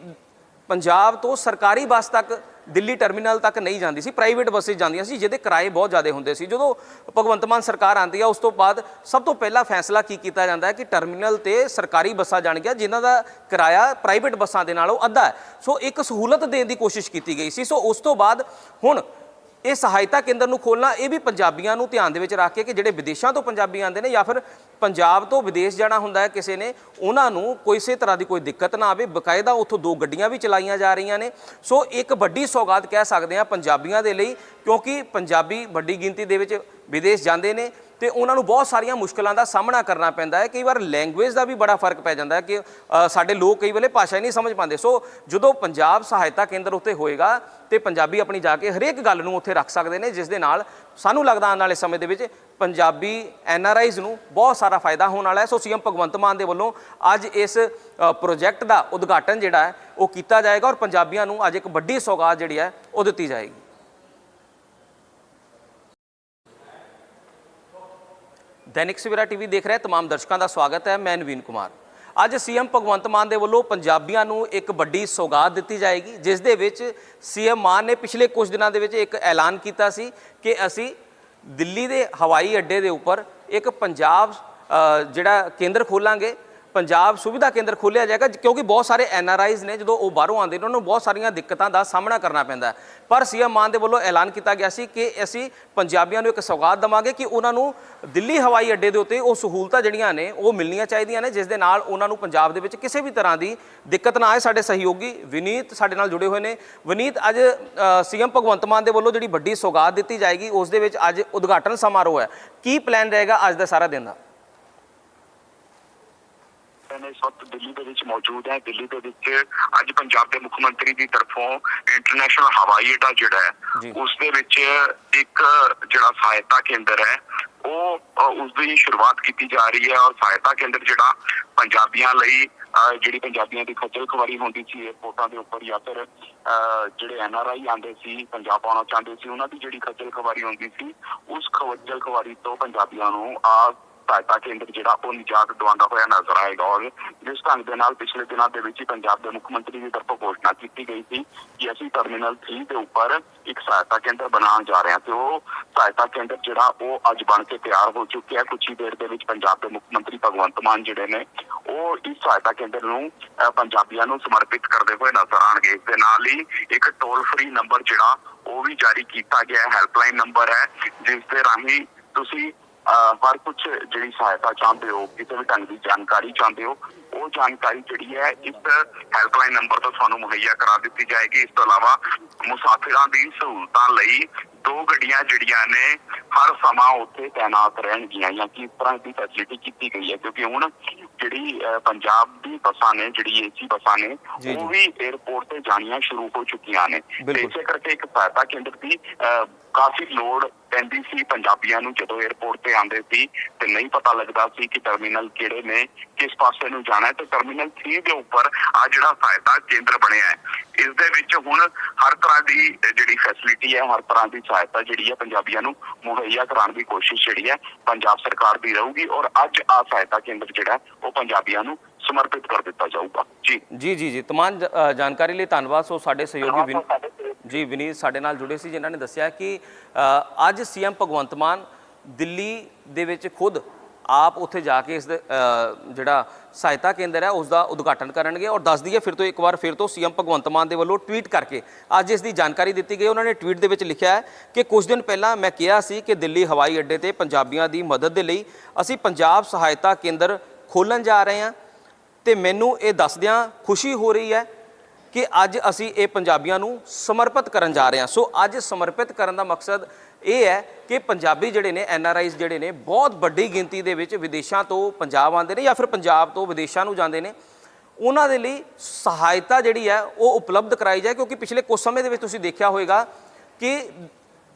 ਪੰਜਾਬ ਤੋਂ ਸਰਕਾਰੀ ਬੱਸ ਤੱਕ, ਦਿੱਲੀ ਟਰਮੀਨਲ ਤੱਕ ਨਹੀਂ ਜਾਂਦੀ ਸੀ, ਪ੍ਰਾਈਵੇਟ ਬੱਸੇ ਜਾਂਦੀਆਂ ਸੀ, ਜਿਹਦੇ ਕਿਰਾਏ ਬਹੁਤ ਜ਼ਿਆਦਾ ਹੁੰਦੇ ਸੀ। ਜਦੋਂ ਭਗਵੰਤ ਮਾਨ ਸਰਕਾਰ ਆਂਦੀ ਆ, ਉਸ ਤੋਂ ਬਾਅਦ ਸਭ ਤੋਂ ਪਹਿਲਾ ਫੈਸਲਾ ਕੀ ਕੀਤਾ ਜਾਂਦਾ ਹੈ ਕਿ ਟਰਮੀਨਲ ਤੇ ਸਰਕਾਰੀ ਬੱਸਾਂ ਜਾਣਗੀਆਂ ਜਿਨ੍ਹਾਂ ਦਾ ਕਿਰਾਇਆ ਪ੍ਰਾਈਵੇਟ ਬੱਸਾਂ ਦੇ ਨਾਲੋਂ ਅੱਧਾ ਹੈ। ਸੋ ਇੱਕ ਸਹੂਲਤ ਦੇਣ ਦੀ ਕੋਸ਼ਿਸ਼ ਕੀਤੀ ਗਈ ਸੀ। ਸੋ ਉਸ ਤੋਂ ਬਾਅਦ ਹੁਣ ਇਹ ਸਹਾਇਤਾ ਕੇਂਦਰ ਨੂੰ ਖੋਲਣਾ ਇਹ ਵੀ ਪੰਜਾਬੀਆਂ ਨੂੰ ਧਿਆਨ ਦੇ ਵਿੱਚ ਰੱਖ ਕੇ ਕਿ ਜਿਹੜੇ ਵਿਦੇਸ਼ਾਂ ਤੋਂ ਪੰਜਾਬੀ ਆਉਂਦੇ ਨੇ ਜਾਂ ਫਿਰ ਪੰਜਾਬ ਤੋਂ ਵਿਦੇਸ਼ ਜਾਣਾ ਹੁੰਦਾ ਹੈ ਕਿਸੇ ਨੇ, ਉਹਨਾਂ ਨੂੰ ਕਿਸੇ ਤਰ੍ਹਾਂ ਦੀ ਕੋਈ ਦਿੱਕਤ ਨਾ ਆਵੇ। ਬਕਾਇਦਾ ਉੱਥੋਂ ਦੋ ਗੱਡੀਆਂ ਵੀ ਚਲਾਈਆਂ ਜਾ ਰਹੀਆਂ ਨੇ। ਸੋ ਇੱਕ ਵੱਡੀ ਸੌਗਾਤ ਕਹਿ ਸਕਦੇ ਹਾਂ ਪੰਜਾਬੀਆਂ ਦੇ ਲਈ, ਕਿਉਂਕਿ ਪੰਜਾਬੀ ਵੱਡੀ ਗਿਣਤੀ ਦੇ ਵਿੱਚ ਵਿਦੇਸ਼ ਜਾਂਦੇ ਨੇ। ਤੇ ਉਹਨਾਂ ਨੂੰ ਬਹੁਤ ਸਾਰੀਆਂ ਮੁਸ਼ਕਲਾਂ ਦਾ ਸਾਹਮਣਾ ਕਰਨਾ ਪੈਂਦਾ ਹੈ। ਕਈ ਵਾਰ ਲੈਂਗੁਏਜ ਦਾ ਵੀ ਬੜਾ ਫ਼ਰਕ ਪੈ ਜਾਂਦਾ ਹੈ ਕਿ ਸਾਡੇ ਲੋਕ ਕਈ ਵੇਲੇ ਭਾਸ਼ਾ ਹੀ ਨਹੀਂ ਸਮਝ ਪਾਉਂਦੇ। ਸੋ ਜਦੋਂ ਪੰਜਾਬ ਸਹਾਇਤਾ ਕੇਂਦਰ ਉੱਤੇ ਹੋਏਗਾ ਤੇ ਪੰਜਾਬੀ ਆਪਣੀ ਜਾ ਕੇ ਹਰੇਕ ਗੱਲ ਨੂੰ ਉੱਥੇ ਰੱਖ ਸਕਦੇ ਨੇ, ਜਿਸ ਦੇ ਨਾਲ ਸਾਨੂੰ ਲੱਗਦਾ ਆਉਣ ਵਾਲੇ ਸਮੇਂ ਦੇ ਵਿੱਚ ਪੰਜਾਬੀ ਐਨ ਆਰ ਆਈਜ਼ ਨੂੰ ਬਹੁਤ ਸਾਰਾ ਫਾਇਦਾ ਹੋਣ ਵਾਲਾ ਹੈ। ਸੋ ਸੀਐਮ ਭਗਵੰਤ ਮਾਨ ਦੇ ਵੱਲੋਂ ਅੱਜ ਇਸ ਪ੍ਰੋਜੈਕਟ ਦਾ ਉਦਘਾਟਨ ਜਿਹੜਾ ਹੈ, ਉਹ ਕੀਤਾ ਜਾਏਗਾ ਔਰ ਪੰਜਾਬੀਆਂ ਨੂੰ ਅੱਜ ਇੱਕ ਵੱਡੀ ਸੌਗਾਤ ਜਿਹੜੀ ਹੈ, ਉਹ ਦਿੱਤੀ ਜਾਏਗੀ। ਦੈਨਿਕ ਸਵੇਰਾ ਟੀਵੀ ਦੇਖ ਰਹੇ ਤਮਾਮ ਦਰਸ਼ਕਾਂ ਦਾ ਸਵਾਗਤ ਹੈ, ਮੈਂ ਨਵੀਨ ਕੁਮਾਰ। ਅੱਜ ਸੀਐਮ ਭਗਵੰਤ ਮਾਨ ਦੇ ਵੱਲੋਂ ਪੰਜਾਬੀਆਂ ਨੂੰ ਇੱਕ ਵੱਡੀ ਸੌਗਾਤ ਦਿੱਤੀ ਜਾਏਗੀ, ਜਿਸ ਦੇ ਵਿੱਚ ਸੀਐਮ ਮਾਨ ਨੇ ਪਿਛਲੇ ਕੁਝ ਦਿਨਾਂ ਦੇ ਵਿੱਚ ਇੱਕ ਐਲਾਨ ਕੀਤਾ ਸੀ ਕਿ ਅਸੀਂ ਦਿੱਲੀ ਦੇ ਹਵਾਈ ਅੱਡੇ ਦੇ ਉੱਪਰ ਇੱਕ ਪੰਜਾਬ ਜਿਹੜਾ ਕੇਂਦਰ ਖੋਲਾਂਗੇ। ਪੰਜਾਬ ਸੁਵਿਧਾ ਕੇਂਦਰ ਖੋਲ੍ਹਿਆ ਜਾਏਗਾ, ਕਿਉਂਕਿ ਬਹੁਤ ਸਾਰੇ ਐਨ ਆਰ ਆਈਜ਼ ਨੇ ਜਦੋਂ ਉਹ ਬਾਹਰੋਂ ਆਉਂਦੇ ਨੇ, ਉਹਨਾਂ ਨੂੰ ਬਹੁਤ ਸਾਰੀਆਂ ਦਿੱਕਤਾਂ ਦਾ ਸਾਹਮਣਾ ਕਰਨਾ ਪੈਂਦਾ ਹੈ। ਪਰ ਸੀਐਮ ਮਾਨ ਦੇ ਵੱਲੋਂ ਐਲਾਨ ਕੀਤਾ ਗਿਆ ਸੀ ਕਿ ਅਸੀਂ ਪੰਜਾਬੀਆਂ ਨੂੰ ਇੱਕ ਸੌਗਾਤ ਦਵਾਂਗੇ ਕਿ ਉਹਨਾਂ ਨੂੰ ਦਿੱਲੀ ਹਵਾਈ ਅੱਡੇ ਦੇ ਉੱਤੇ ਉਹ ਸਹੂਲਤਾਂ ਜਿਹੜੀਆਂ ਨੇ, ਉਹ ਮਿਲਣੀਆਂ ਚਾਹੀਦੀਆਂ ਨੇ, ਜਿਸ ਦੇ ਨਾਲ ਉਹਨਾਂ ਨੂੰ ਪੰਜਾਬ ਦੇ ਵਿੱਚ ਕਿਸੇ ਵੀ ਤਰ੍ਹਾਂ ਦੀ ਦਿੱਕਤ ਨਾ ਆਏ। ਸਾਡੇ ਸਹਿਯੋਗੀ ਵਿਨੀਤ ਸਾਡੇ ਨਾਲ ਜੁੜੇ ਹੋਏ ਨੇ। ਵਿਨੀਤ, ਅੱਜ ਸੀਐਮ ਭਗਵੰਤ ਮਾਨ ਦੇ ਵੱਲੋਂ ਜਿਹੜੀ ਵੱਡੀ ਸੌਗਾਤ ਦਿੱਤੀ ਜਾਏਗੀ, ਉਸ ਦੇ ਵਿੱਚ ਅੱਜ ਉਦਘਾਟਨ ਸਮਾਰੋਹ ਹੈ। ਕੀ ਪਲਾਨ ਰਹੇਗਾ ਅੱਜ ਦਾ ਸਾਰਾ ਦਿਨ ਦਾ? ਮੈਂ ਇਸ ਵਕਤ ਦਿੱਲੀ ਦੇ ਵਿੱਚ ਮੌਜੂਦ ਹੈ ਦਿੱਲੀ ਦੇ ਵਿੱਚ ਅੱਜ ਪੰਜਾਬ ਦੇ ਮੁੱਖ ਮੰਤਰੀ ਦੀ ਤਰਫੋਂ ਇੰਟਰਨੈਸ਼ਨਲ ਹਵਾਈ ਅੱਡਾ ਜਿਹੜਾ। ਹੈ ਉਸ ਦੇ ਵਿੱਚ ਇੱਕ ਜਿਹੜਾ ਸਹਾਇਤਾ ਕੇਂਦਰ ਹੈ ਉਹ ਉਸ ਦੀ ਸ਼ੁਰੂਆਤ ਕੀਤੀ ਜਾ ਰਹੀ ਹੈ ਔਰ ਸਹਾਇਤਾ ਕੇਂਦਰ ਜਿਹੜਾ ਪੰਜਾਬੀਆਂ ਲਈ ਜਿਹੜੀ ਪੰਜਾਬੀਆਂ ਦੀ ਖੱਜਲ ਖਵਾਰੀ ਹੁੰਦੀ ਸੀ 에어ਪੋਰਟਾਂ ਦੇ ਉੱਪਰ ਜਾਂ ਫਿਰ ਜਿਹੜੇ ਐਨ ਆਰ ਆਈ ਆਉਂਦੇ ਸੀ ਪੰਜਾਬ ਆਉਣਾ ਚਾਹੁੰਦੇ ਸੀ ਉਹਨਾਂ ਦੀ ਜਿਹੜੀ ਖੱਜਲ ਖਵਾਰੀ ਹੁੰਦੀ ਸੀ ਉਸ ਖੱਜਲ ਖਵਾਰੀ ਤੋਂ ਪੰਜਾਬੀਆਂ ਨੂੰ ਆ ਸਹਾਇਤਾ ਕੇਂਦਰ ਜਿਹੜਾ ਉਹ ਨਿਜਾਤ ਦਿਵਾਉਂਦਾ ਹੋਇਆ ਨਜ਼ਰ ਆਏਗਾ ਔਰ ਜਿਸ ਢੰਗ ਦੇ ਨਾਲ ਪਿਛਲੇ ਦਿਨਾਂ ਦੇ ਵਿੱਚ ਹੀ ਪੰਜਾਬ ਦੇ ਮੁੱਖ ਮੰਤਰੀ ਦੀ ਤਰਫੋਂ ਘੋਸ਼ਣਾ ਕੀਤੀ ਗਈ ਸੀ ਕਿ ਅਸੀਂ ਟਰਮੀਨਲ 3 ਦੇ ਉੱਪਰ ਇੱਕ ਸਹਾਇਤਾ ਕੇਂਦਰ ਬਣਾਉਣ ਜਾ ਰਹੇ ਹਾਂ ਤੇ ਉਹ ਸਹਾਇਤਾ ਕੇਂਦਰ ਜਿਹੜਾ ਉਹ ਅੱਜ ਬਣ ਕੇ ਤਿਆਰ ਹੋ ਚੁੱਕਿਆ ਕੁਝ ਹੀ ਦੇਰ ਦੇ ਵਿੱਚ ਪੰਜਾਬ ਦੇ ਮੁੱਖ ਮੰਤਰੀ ਭਗਵੰਤ ਮਾਨ ਜਿਹੜੇ ਨੇ ਉਹ ਇਸ ਸਹਾਇਤਾ ਕੇਂਦਰ ਨੂੰ ਪੰਜਾਬੀਆਂ ਨੂੰ ਸਮਰਪਿਤ ਕਰਦੇ ਹੋਏ ਨਜ਼ਰ ਆਣਗੇ ਇਸ ਦੇ ਨਾਲ ਹੀ ਇੱਕ ਟੋਲ ਫ੍ਰੀ ਨੰਬਰ ਜਿਹੜਾ ਉਹ ਵੀ ਜਾਰੀ ਕੀਤਾ ਗਿਆ ਹੈ। ਹੈਲਪਲਾਈਨ ਨੰਬਰ ਹੈ, ਜਿਸ ਦੇ ਰਾਹੀਂ ਤੁਸੀਂ ਹਰ ਕੁਝ ਜਿਹੜੀ ਸਹਾਇਤਾ ਚਾਹੁੰਦੇ ਹੋ ਕਿਸੇ ਵੀ ਢੰਗ ਦੀ ਜਾਣਕਾਰੀ ਚਾਹੁੰਦੇ ਹੋ ਉਹ ਜਾਣਕਾਰੀ ਜਿਹੜੀ ਹੈ ਇਸ ਹੈਲਪਲਾਈਨ ਨੰਬਰ ਤੋਂ ਤੁਹਾਨੂੰ ਮੁਹੱਈਆ ਕਰਾ ਦਿੱਤੀ ਜਾਏਗੀ ਇਸ ਤੋਂ ਇਲਾਵਾ ਮੁਸਾਫਿਰਾਂ ਦੀ ਸਹੂਲਤਾਂ ਲਈ ਦੋ ਗੱਡੀਆਂ ਜਿਹੜੀਆਂ ਨੇ ਹਰ ਸਮਾਂ ਉੱਥੇ ਤਾਇਨਾਤ ਰਹਿਣਗੀਆਂ ਜਾਂ ਕਿਸ ਤਰ੍ਹਾਂ ਦੀ ਫੈਸਿਲਿਟੀ ਕੀਤੀ ਗਈ ਹੈ ਕਿਉਂਕਿ ਹੁਣ ਜਿਹੜੀ ਪੰਜਾਬ ਦੀ ਬੱਸਾਂ ਨੇ ਜਿਹੜੀ ਏਸੀ ਬੱਸਾਂ ਨੇ ਉਹ। ਵੀ 에어ਪੋਰਟ ਤੇ ਜਾਣੀਆਂ ਸ਼ੁਰੂ ਹੋ ਚੁੱਕੀਆਂ ਨੇ ਤੇ। ਇਸੇ ਕਰਕੇ ਇੱਕ ਸਹਾਇਤਾ ਕੇਂਦਰ ਦੀ ਕਾਫੀ ਲੋੜ ਪੈਂਦੀ ਸੀ ਪੰਜਾਬੀਆਂ ਨੂੰ ਜਦੋਂ 에어ਪੋਰਟ ਤੇ ਆਉਂਦੇ ਸੀ ਤੇ ਨਹੀਂ ਪਤਾ ਲੱਗਦਾ ਸੀ ਕਿ ਟਰਮੀਨਲ ਕਿਹੜੇ ਨੇ ਕਿਸ ਪਾਸੇ ਨੂੰ ਜਾਣਾ ਹੈ ਤੇ ਟਰਮੀਨਲ 3 ਦੇ ਉੱਪਰ ਆ ਜਿਹੜਾ ਸਹਾਇਤਾ ਕੇਂਦਰ ਬਣਿਆ ਹੈ ਇਸ ਦੇ ਵਿੱਚ ਹੁਣ ਹਰ ਤਰ੍ਹਾਂ ਦੀ ਜਿਹੜੀ ਫੈਸਿਲਿਟੀ ਹੈ ਹਰ ਤਰ੍ਹਾਂ ਦੀ ਸਹਾਇਤਾ ਜਿਹੜੀ ਹੈ ਪੰਜਾਬੀਆਂ ਨੂੰ ਮੁਹੱਈਆ ਕਰਾਉਣ ਦੀ ਕੋਸ਼ਿਸ਼ ਜਿਹੜੀ ਹੈ ਪੰਜਾਬ ਸਰਕਾਰ ਦੀ ਰਹੂਗੀ ਔਰ ਅੱਜ ਆ ਸਹਾਇਤਾ ਕੇਂਦਰ ਜਿਹੜਾ ਉਹ ਪੰਜਾਬੀਆਂ ਨੂੰ ਸਮਰਪਿਤ ਕਰ ਦਿੱਤਾ ਜਾਊਗਾ। ਜੀ। ਜੀ ਜੀ ਜੀ। ਤਮਾਮ ਜਾਣਕਾਰੀ ਲਈ ਧੰਨਵਾਦ। ਸੋ ਸਾਡੇ ਸਹਿਯੋਗੀ ਵਿਨ ਜੀ ਵਿਨੀਤ ਸਾਡੇ ਨਾਲ ਜੁੜੇ ਸੀ ਜਿਨ੍ਹਾਂ ਨੇ ਦੱਸਿਆ ਕਿ ਅ, ਅੱਜ ਸੀਐਮ ਭਗਵੰਤ ਮਾਨ ਦਿੱਲੀ ਦੇ ਵਿੱਚ ਖੁਦ ਆਪ ਉੱਥੇ ਜਾ ਕੇ ਇਸ ਜਿਹੜਾ ਸਹਾਇਤਾ ਕੇਂਦਰ ਹੈ ਉਸ ਦਾ ਉਦਘਾਟਨ ਕਰਨਗੇ ਔਰ ਦੱਸ ਦਈਏ ਫਿਰ ਤੋਂ ਇੱਕ ਵਾਰ ਫਿਰ ਤੋਂ ਸੀਐਮ ਭਗਵੰਤ ਮਾਨ ਦੇ ਵੱਲੋਂ ਟਵੀਟ ਕਰਕੇ ਅੱਜ ਇਸ ਦੀ ਜਾਣਕਾਰੀ ਦਿੱਤੀ ਗਈ। ਉਹਨਾਂ ਨੇ ਟਵੀਟ ਦੇ ਵਿੱਚ ਲਿਖਿਆ ਹੈ ਕਿ ਕੁਝ ਦਿਨ ਪਹਿਲਾਂ ਮੈਂ ਕਿਹਾ ਸੀ ਕਿ ਦਿੱਲੀ ਹਵਾਈ ਅੱਡੇ ਤੇ ਪੰਜਾਬੀਆਂ ਦੀ ਮਦਦ ਦੇ ਲਈ ਅਸੀਂ ਪੰਜਾਬ ਸਹਾਇਤਾ ਕੇਂਦਰ ਖੋਲਣ ਜਾ ਰਹੇ ਹਾਂ ਤੇ ਮੈਨੂੰ ਇਹ ਦੱਸਦਿਆਂ ਖੁਸ਼ੀ ਹੋ ਰਹੀ ਹੈ ਕਿ ਅੱਜ ਅਸੀਂ ਇਹ ਪੰਜਾਬੀਆਂ ਨੂੰ ਸਮਰਪਿਤ ਕਰਨ ਜਾ ਰਹੇ ਹਾਂ। ਸੋ ਅੱਜ ਸਮਰਪਿਤ ਕਰਨ ਦਾ ਮਕਸਦ ਇਹ ਹੈ ਕਿ ਪੰਜਾਬੀ ਜਿਹੜੇ ਨੇ ਐਨ ਆਰ ਆਈਜ਼ ਜਿਹੜੇ ਨੇ, ਬਹੁਤ ਵੱਡੀ ਗਿਣਤੀ ਦੇ ਵਿੱਚ ਵਿਦੇਸ਼ਾਂ ਤੋਂ ਪੰਜਾਬ ਆਉਂਦੇ ਨੇ ਜਾਂ ਫਿਰ ਪੰਜਾਬ ਤੋਂ ਵਿਦੇਸ਼ਾਂ ਨੂੰ ਜਾਂਦੇ ਨੇ। ਉਹਨਾਂ ਦੇ ਲਈ ਸਹਾਇਤਾ ਜਿਹੜੀ ਹੈ, ਉਹ ਉਪਲਬਧ ਕਰਾਈ ਜਾਏ, ਕਿਉਂਕਿ ਪਿਛਲੇ ਕੁਝ ਸਮੇਂ ਦੇ ਵਿੱਚ ਤੁਸੀਂ ਦੇਖਿਆ ਹੋਵੇਗਾ ਕਿ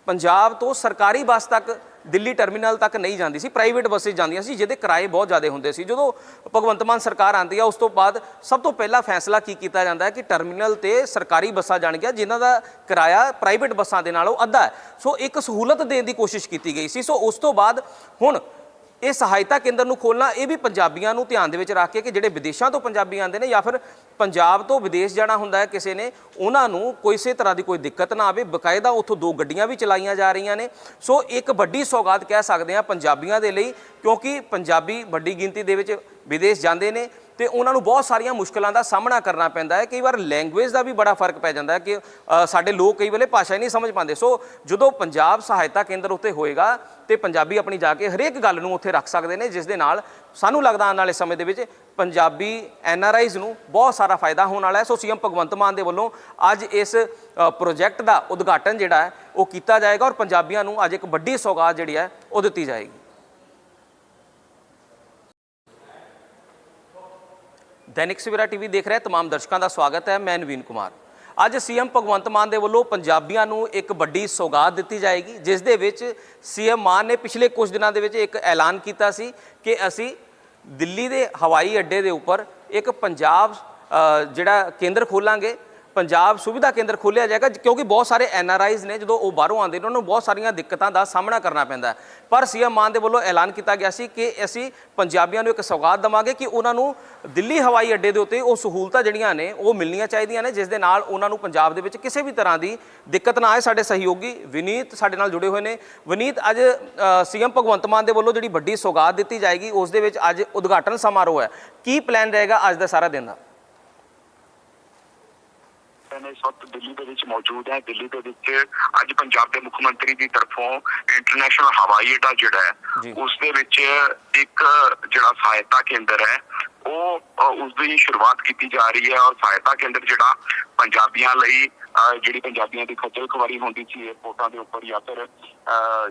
ਪੰਜਾਬ ਤੋਂ ਸਰਕਾਰੀ ਬੱਸ ਤੱਕ ਦਿੱਲੀ ਟਰਮੀਨਲ ਤੱਕ ਨਹੀਂ ਜਾਂਦੀ ਸੀ, ਪ੍ਰਾਈਵੇਟ ਬੱਸੇ ਜਾਂਦੀਆਂ ਸੀ, ਜਿਹਦੇ ਕਿਰਾਏ ਬਹੁਤ ਜ਼ਿਆਦਾ ਹੁੰਦੇ ਸੀ। ਜਦੋਂ ਭਗਵੰਤ ਮਾਨ ਸਰਕਾਰ ਆਂਦੀ ਆ, ਉਸ ਤੋਂ ਬਾਅਦ ਸਭ ਤੋਂ ਪਹਿਲਾ ਫੈਸਲਾ ਕੀ ਕੀਤਾ ਜਾਂਦਾ ਹੈ ਕਿ ਟਰਮੀਨਲ ਤੇ ਸਰਕਾਰੀ ਬੱਸਾਂ ਜਾਣਗੀਆਂ ਜਿਨ੍ਹਾਂ ਦਾ ਕਿਰਾਇਆ ਪ੍ਰਾਈਵੇਟ ਬੱਸਾਂ ਦੇ ਨਾਲੋਂ ਅੱਧਾ ਹੈ। ਸੋ ਇੱਕ ਸਹੂਲਤ ਦੇਣ ਦੀ ਕੋਸ਼ਿਸ਼ ਕੀਤੀ ਗਈ ਸੀ। ਸੋ ਉਸ ਤੋਂ ਬਾਅਦ ਹੁਣ ਇਹ ਸਹਾਇਤਾ ਕੇਂਦਰ ਨੂੰ ਖੋਲਣਾ ਇਹ ਵੀ ਪੰਜਾਬੀਆਂ ਨੂੰ ਧਿਆਨ ਦੇ ਵਿੱਚ ਰੱਖ ਕੇ ਕਿ ਜਿਹੜੇ ਵਿਦੇਸ਼ਾਂ ਤੋਂ ਪੰਜਾਬੀ ਆਉਂਦੇ ਨੇ ਜਾਂ ਫਿਰ ਪੰਜਾਬ ਤੋਂ ਵਿਦੇਸ਼ ਜਾਣਾ ਹੁੰਦਾ ਹੈ ਕਿਸੇ ਨੇ, ਉਹਨਾਂ ਨੂੰ ਕਿਸੇ ਤਰ੍ਹਾਂ ਦੀ ਕੋਈ ਦਿੱਕਤ ਨਾ ਆਵੇ। ਬਕਾਇਦਾ ਉੱਥੋਂ ਦੋ ਗੱਡੀਆਂ ਵੀ ਚਲਾਈਆਂ ਜਾ ਰਹੀਆਂ ਨੇ। ਸੋ ਇੱਕ ਵੱਡੀ ਸੌਗਾਤ ਕਹਿ ਸਕਦੇ ਆ ਪੰਜਾਬੀਆਂ ਦੇ ਲਈ, ਕਿਉਂਕਿ ਪੰਜਾਬੀ ਵੱਡੀ ਗਿਣਤੀ ਦੇ ਵਿੱਚ ਵਿਦੇਸ਼ ਜਾਂਦੇ ਨੇ ਤੇ ਉਹਨਾਂ ਨੂੰ ਬਹੁਤ ਸਾਰੀਆਂ ਮੁਸ਼ਕਲਾਂ ਦਾ ਸਾਹਮਣਾ ਕਰਨਾ ਪੈਂਦਾ ਹੈ। ਕਈ ਵਾਰ ਲੈਂਗੁਏਜ ਦਾ ਵੀ ਬੜਾ ਫ਼ਰਕ ਪੈ ਜਾਂਦਾ ਹੈ ਕਿ ਸਾਡੇ ਲੋਕ ਕਈ ਵੇਲੇ ਭਾਸ਼ਾ ਹੀ ਨਹੀਂ ਸਮਝ ਪਾਉਂਦੇ। ਸੋ ਜਦੋਂ ਪੰਜਾਬ ਸਹਾਇਤਾ ਕੇਂਦਰ ਉੱਤੇ ਹੋਏਗਾ ਤੇ ਪੰਜਾਬੀ ਆਪਣੀ ਜਾ ਕੇ ਹਰੇਕ ਗੱਲ ਨੂੰ ਉੱਥੇ ਰੱਖ ਸਕਦੇ ਨੇ, ਜਿਸ ਦੇ ਨਾਲ ਸਾਨੂੰ ਲੱਗਦਾ ਆਉਣ ਵਾਲੇ ਸਮੇਂ ਦੇ ਵਿੱਚ ਪੰਜਾਬੀ ਐਨ ਆਰ ਆਈਜ਼ ਨੂੰ ਬਹੁਤ ਸਾਰਾ ਫਾਇਦਾ ਹੋਣ ਵਾਲਾ ਹੈ। ਸੋ ਸੀਐਮ ਭਗਵੰਤ ਮਾਨ ਦੇ ਵੱਲੋਂ ਅੱਜ ਇਸ ਪ੍ਰੋਜੈਕਟ ਦਾ ਉਦਘਾਟਨ ਜਿਹੜਾ ਹੈ, ਉਹ ਕੀਤਾ ਜਾਏਗਾ ਔਰ ਪੰਜਾਬੀਆਂ ਨੂੰ ਅੱਜ ਇੱਕ ਵੱਡੀ ਸੌਗਾਤ ਜਿਹੜੀ ਹੈ, ਉਹ ਦਿੱਤੀ ਜਾਏਗੀ। ਦੈਨਿਕ ਸਵੇਰਾ ਟੀਵੀ ਦੇਖ ਰਹੇ ਤਮਾਮ ਦਰਸ਼ਕਾਂ ਦਾ ਸਵਾਗਤ ਹੈ, ਮੈਂ ਨਵੀਨ ਕੁਮਾਰ। ਅੱਜ ਸੀਐਮ ਭਗਵੰਤ ਮਾਨ ਦੇ ਵੱਲੋਂ ਪੰਜਾਬੀਆਂ ਨੂੰ ਇੱਕ ਵੱਡੀ ਸੌਗਾਤ ਦਿੱਤੀ ਜਾਏਗੀ, ਜਿਸ ਦੇ ਵਿੱਚ ਸੀਐਮ ਮਾਨ ਨੇ ਪਿਛਲੇ ਕੁਝ ਦਿਨਾਂ ਦੇ ਵਿੱਚ ਇੱਕ ਐਲਾਨ ਕੀਤਾ ਸੀ ਕਿ ਅਸੀਂ ਦਿੱਲੀ ਦੇ ਹਵਾਈ ਅੱਡੇ ਦੇ ਉੱਪਰ ਇੱਕ ਪੰਜਾਬ ਜਿਹੜਾ ਕੇਂਦਰ ਖੋਲਾਂਗੇ। ਪੰਜਾਬ ਸੁਵਿਧਾ ਕੇਂਦਰ ਖੋਲ੍ਹਿਆ ਜਾਏਗਾ, ਕਿਉਂਕਿ ਬਹੁਤ ਸਾਰੇ ਐੱਨ ਆਰ ਆਈਜ਼ ਨੇ ਜਦੋਂ ਉਹ ਬਾਹਰੋਂ ਆਉਂਦੇ ਨੇ, ਉਹਨਾਂ ਨੂੰ ਬਹੁਤ ਸਾਰੀਆਂ ਦਿੱਕਤਾਂ ਦਾ ਸਾਹਮਣਾ ਕਰਨਾ ਪੈਂਦਾ ਹੈ। ਪਰ ਸੀਐਮ ਮਾਨ ਦੇ ਵੱਲੋਂ ਐਲਾਨ ਕੀਤਾ ਗਿਆ ਸੀ ਕਿ ਅਸੀਂ ਪੰਜਾਬੀਆਂ ਨੂੰ ਇੱਕ ਸੌਗਾਤ ਦਵਾਂਗੇ ਕਿ ਉਹਨਾਂ ਨੂੰ ਦਿੱਲੀ ਹਵਾਈ ਅੱਡੇ ਦੇ ਉੱਤੇ ਉਹ ਸਹੂਲਤਾਂ ਜਿਹੜੀਆਂ ਨੇ, ਉਹ ਮਿਲਣੀਆਂ ਚਾਹੀਦੀਆਂ ਨੇ, ਜਿਸ ਦੇ ਨਾਲ ਉਹਨਾਂ ਨੂੰ ਪੰਜਾਬ ਦੇ ਵਿੱਚ ਕਿਸੇ ਵੀ ਤਰ੍ਹਾਂ ਦੀ ਦਿੱਕਤ ਨਾ ਆਏ। ਸਾਡੇ ਸਹਿਯੋਗੀ ਵਿਨੀਤ ਸਾਡੇ ਨਾਲ ਜੁੜੇ ਹੋਏ ਨੇ। ਵਿਨੀਤ, ਅੱਜ ਸੀਐਮ ਭਗਵੰਤ ਮਾਨ ਦੇ ਵੱਲੋਂ ਜਿਹੜੀ ਵੱਡੀ ਸੌਗਾਤ ਦਿੱਤੀ ਜਾਏਗੀ, ਉਸ ਦੇ ਵਿੱਚ ਅੱਜ ਉਦਘਾਟਨ ਸਮਾਰੋਹ ਹੈ। ਕੀ ਪਲਾਨ ਰਹੇਗਾ ਅੱਜ ਦਾ ਸਾਰਾ ਦਿਨ ਦਾ? ਮੈਂ ਇਸ ਵਕਤ ਦਿੱਲੀ ਦੇ ਵਿੱਚ ਮੌਜੂਦ ਹੈ ਦਿੱਲੀ ਦੇ ਵਿੱਚ ਅੱਜ ਪੰਜਾਬ ਦੇ ਮੁੱਖ ਮੰਤਰੀ ਦੀ ਤਰਫੋਂ ਇੰਟਰਨੈਸ਼ਨਲ ਹਵਾਈ ਅੱਡਾ ਜਿਹੜਾ। ਹੈ ਉਸ ਦੇ ਵਿੱਚ ਇੱਕ ਜਿਹੜਾ ਸਹਾਇਤਾ ਕੇਂਦਰ ਹੈ ਉਹ ਉਸ ਦੀ ਸ਼ੁਰੂਆਤ ਕੀਤੀ ਜਾ ਰਹੀ ਹੈ ਔਰ ਸਹਾਇਤਾ ਕੇਂਦਰ ਜਿਹੜਾ ਪੰਜਾਬੀਆਂ ਲਈ ਜਿਹੜੀ ਪੰਜਾਬੀਆਂ ਦੀ ਖੱਜਲ ਖਵਾਰੀ ਹੁੰਦੀ ਸੀ 에어ਪੋਰਟਾਂ ਦੇ ਉੱਪਰ ਜਾਂ ਫਿਰ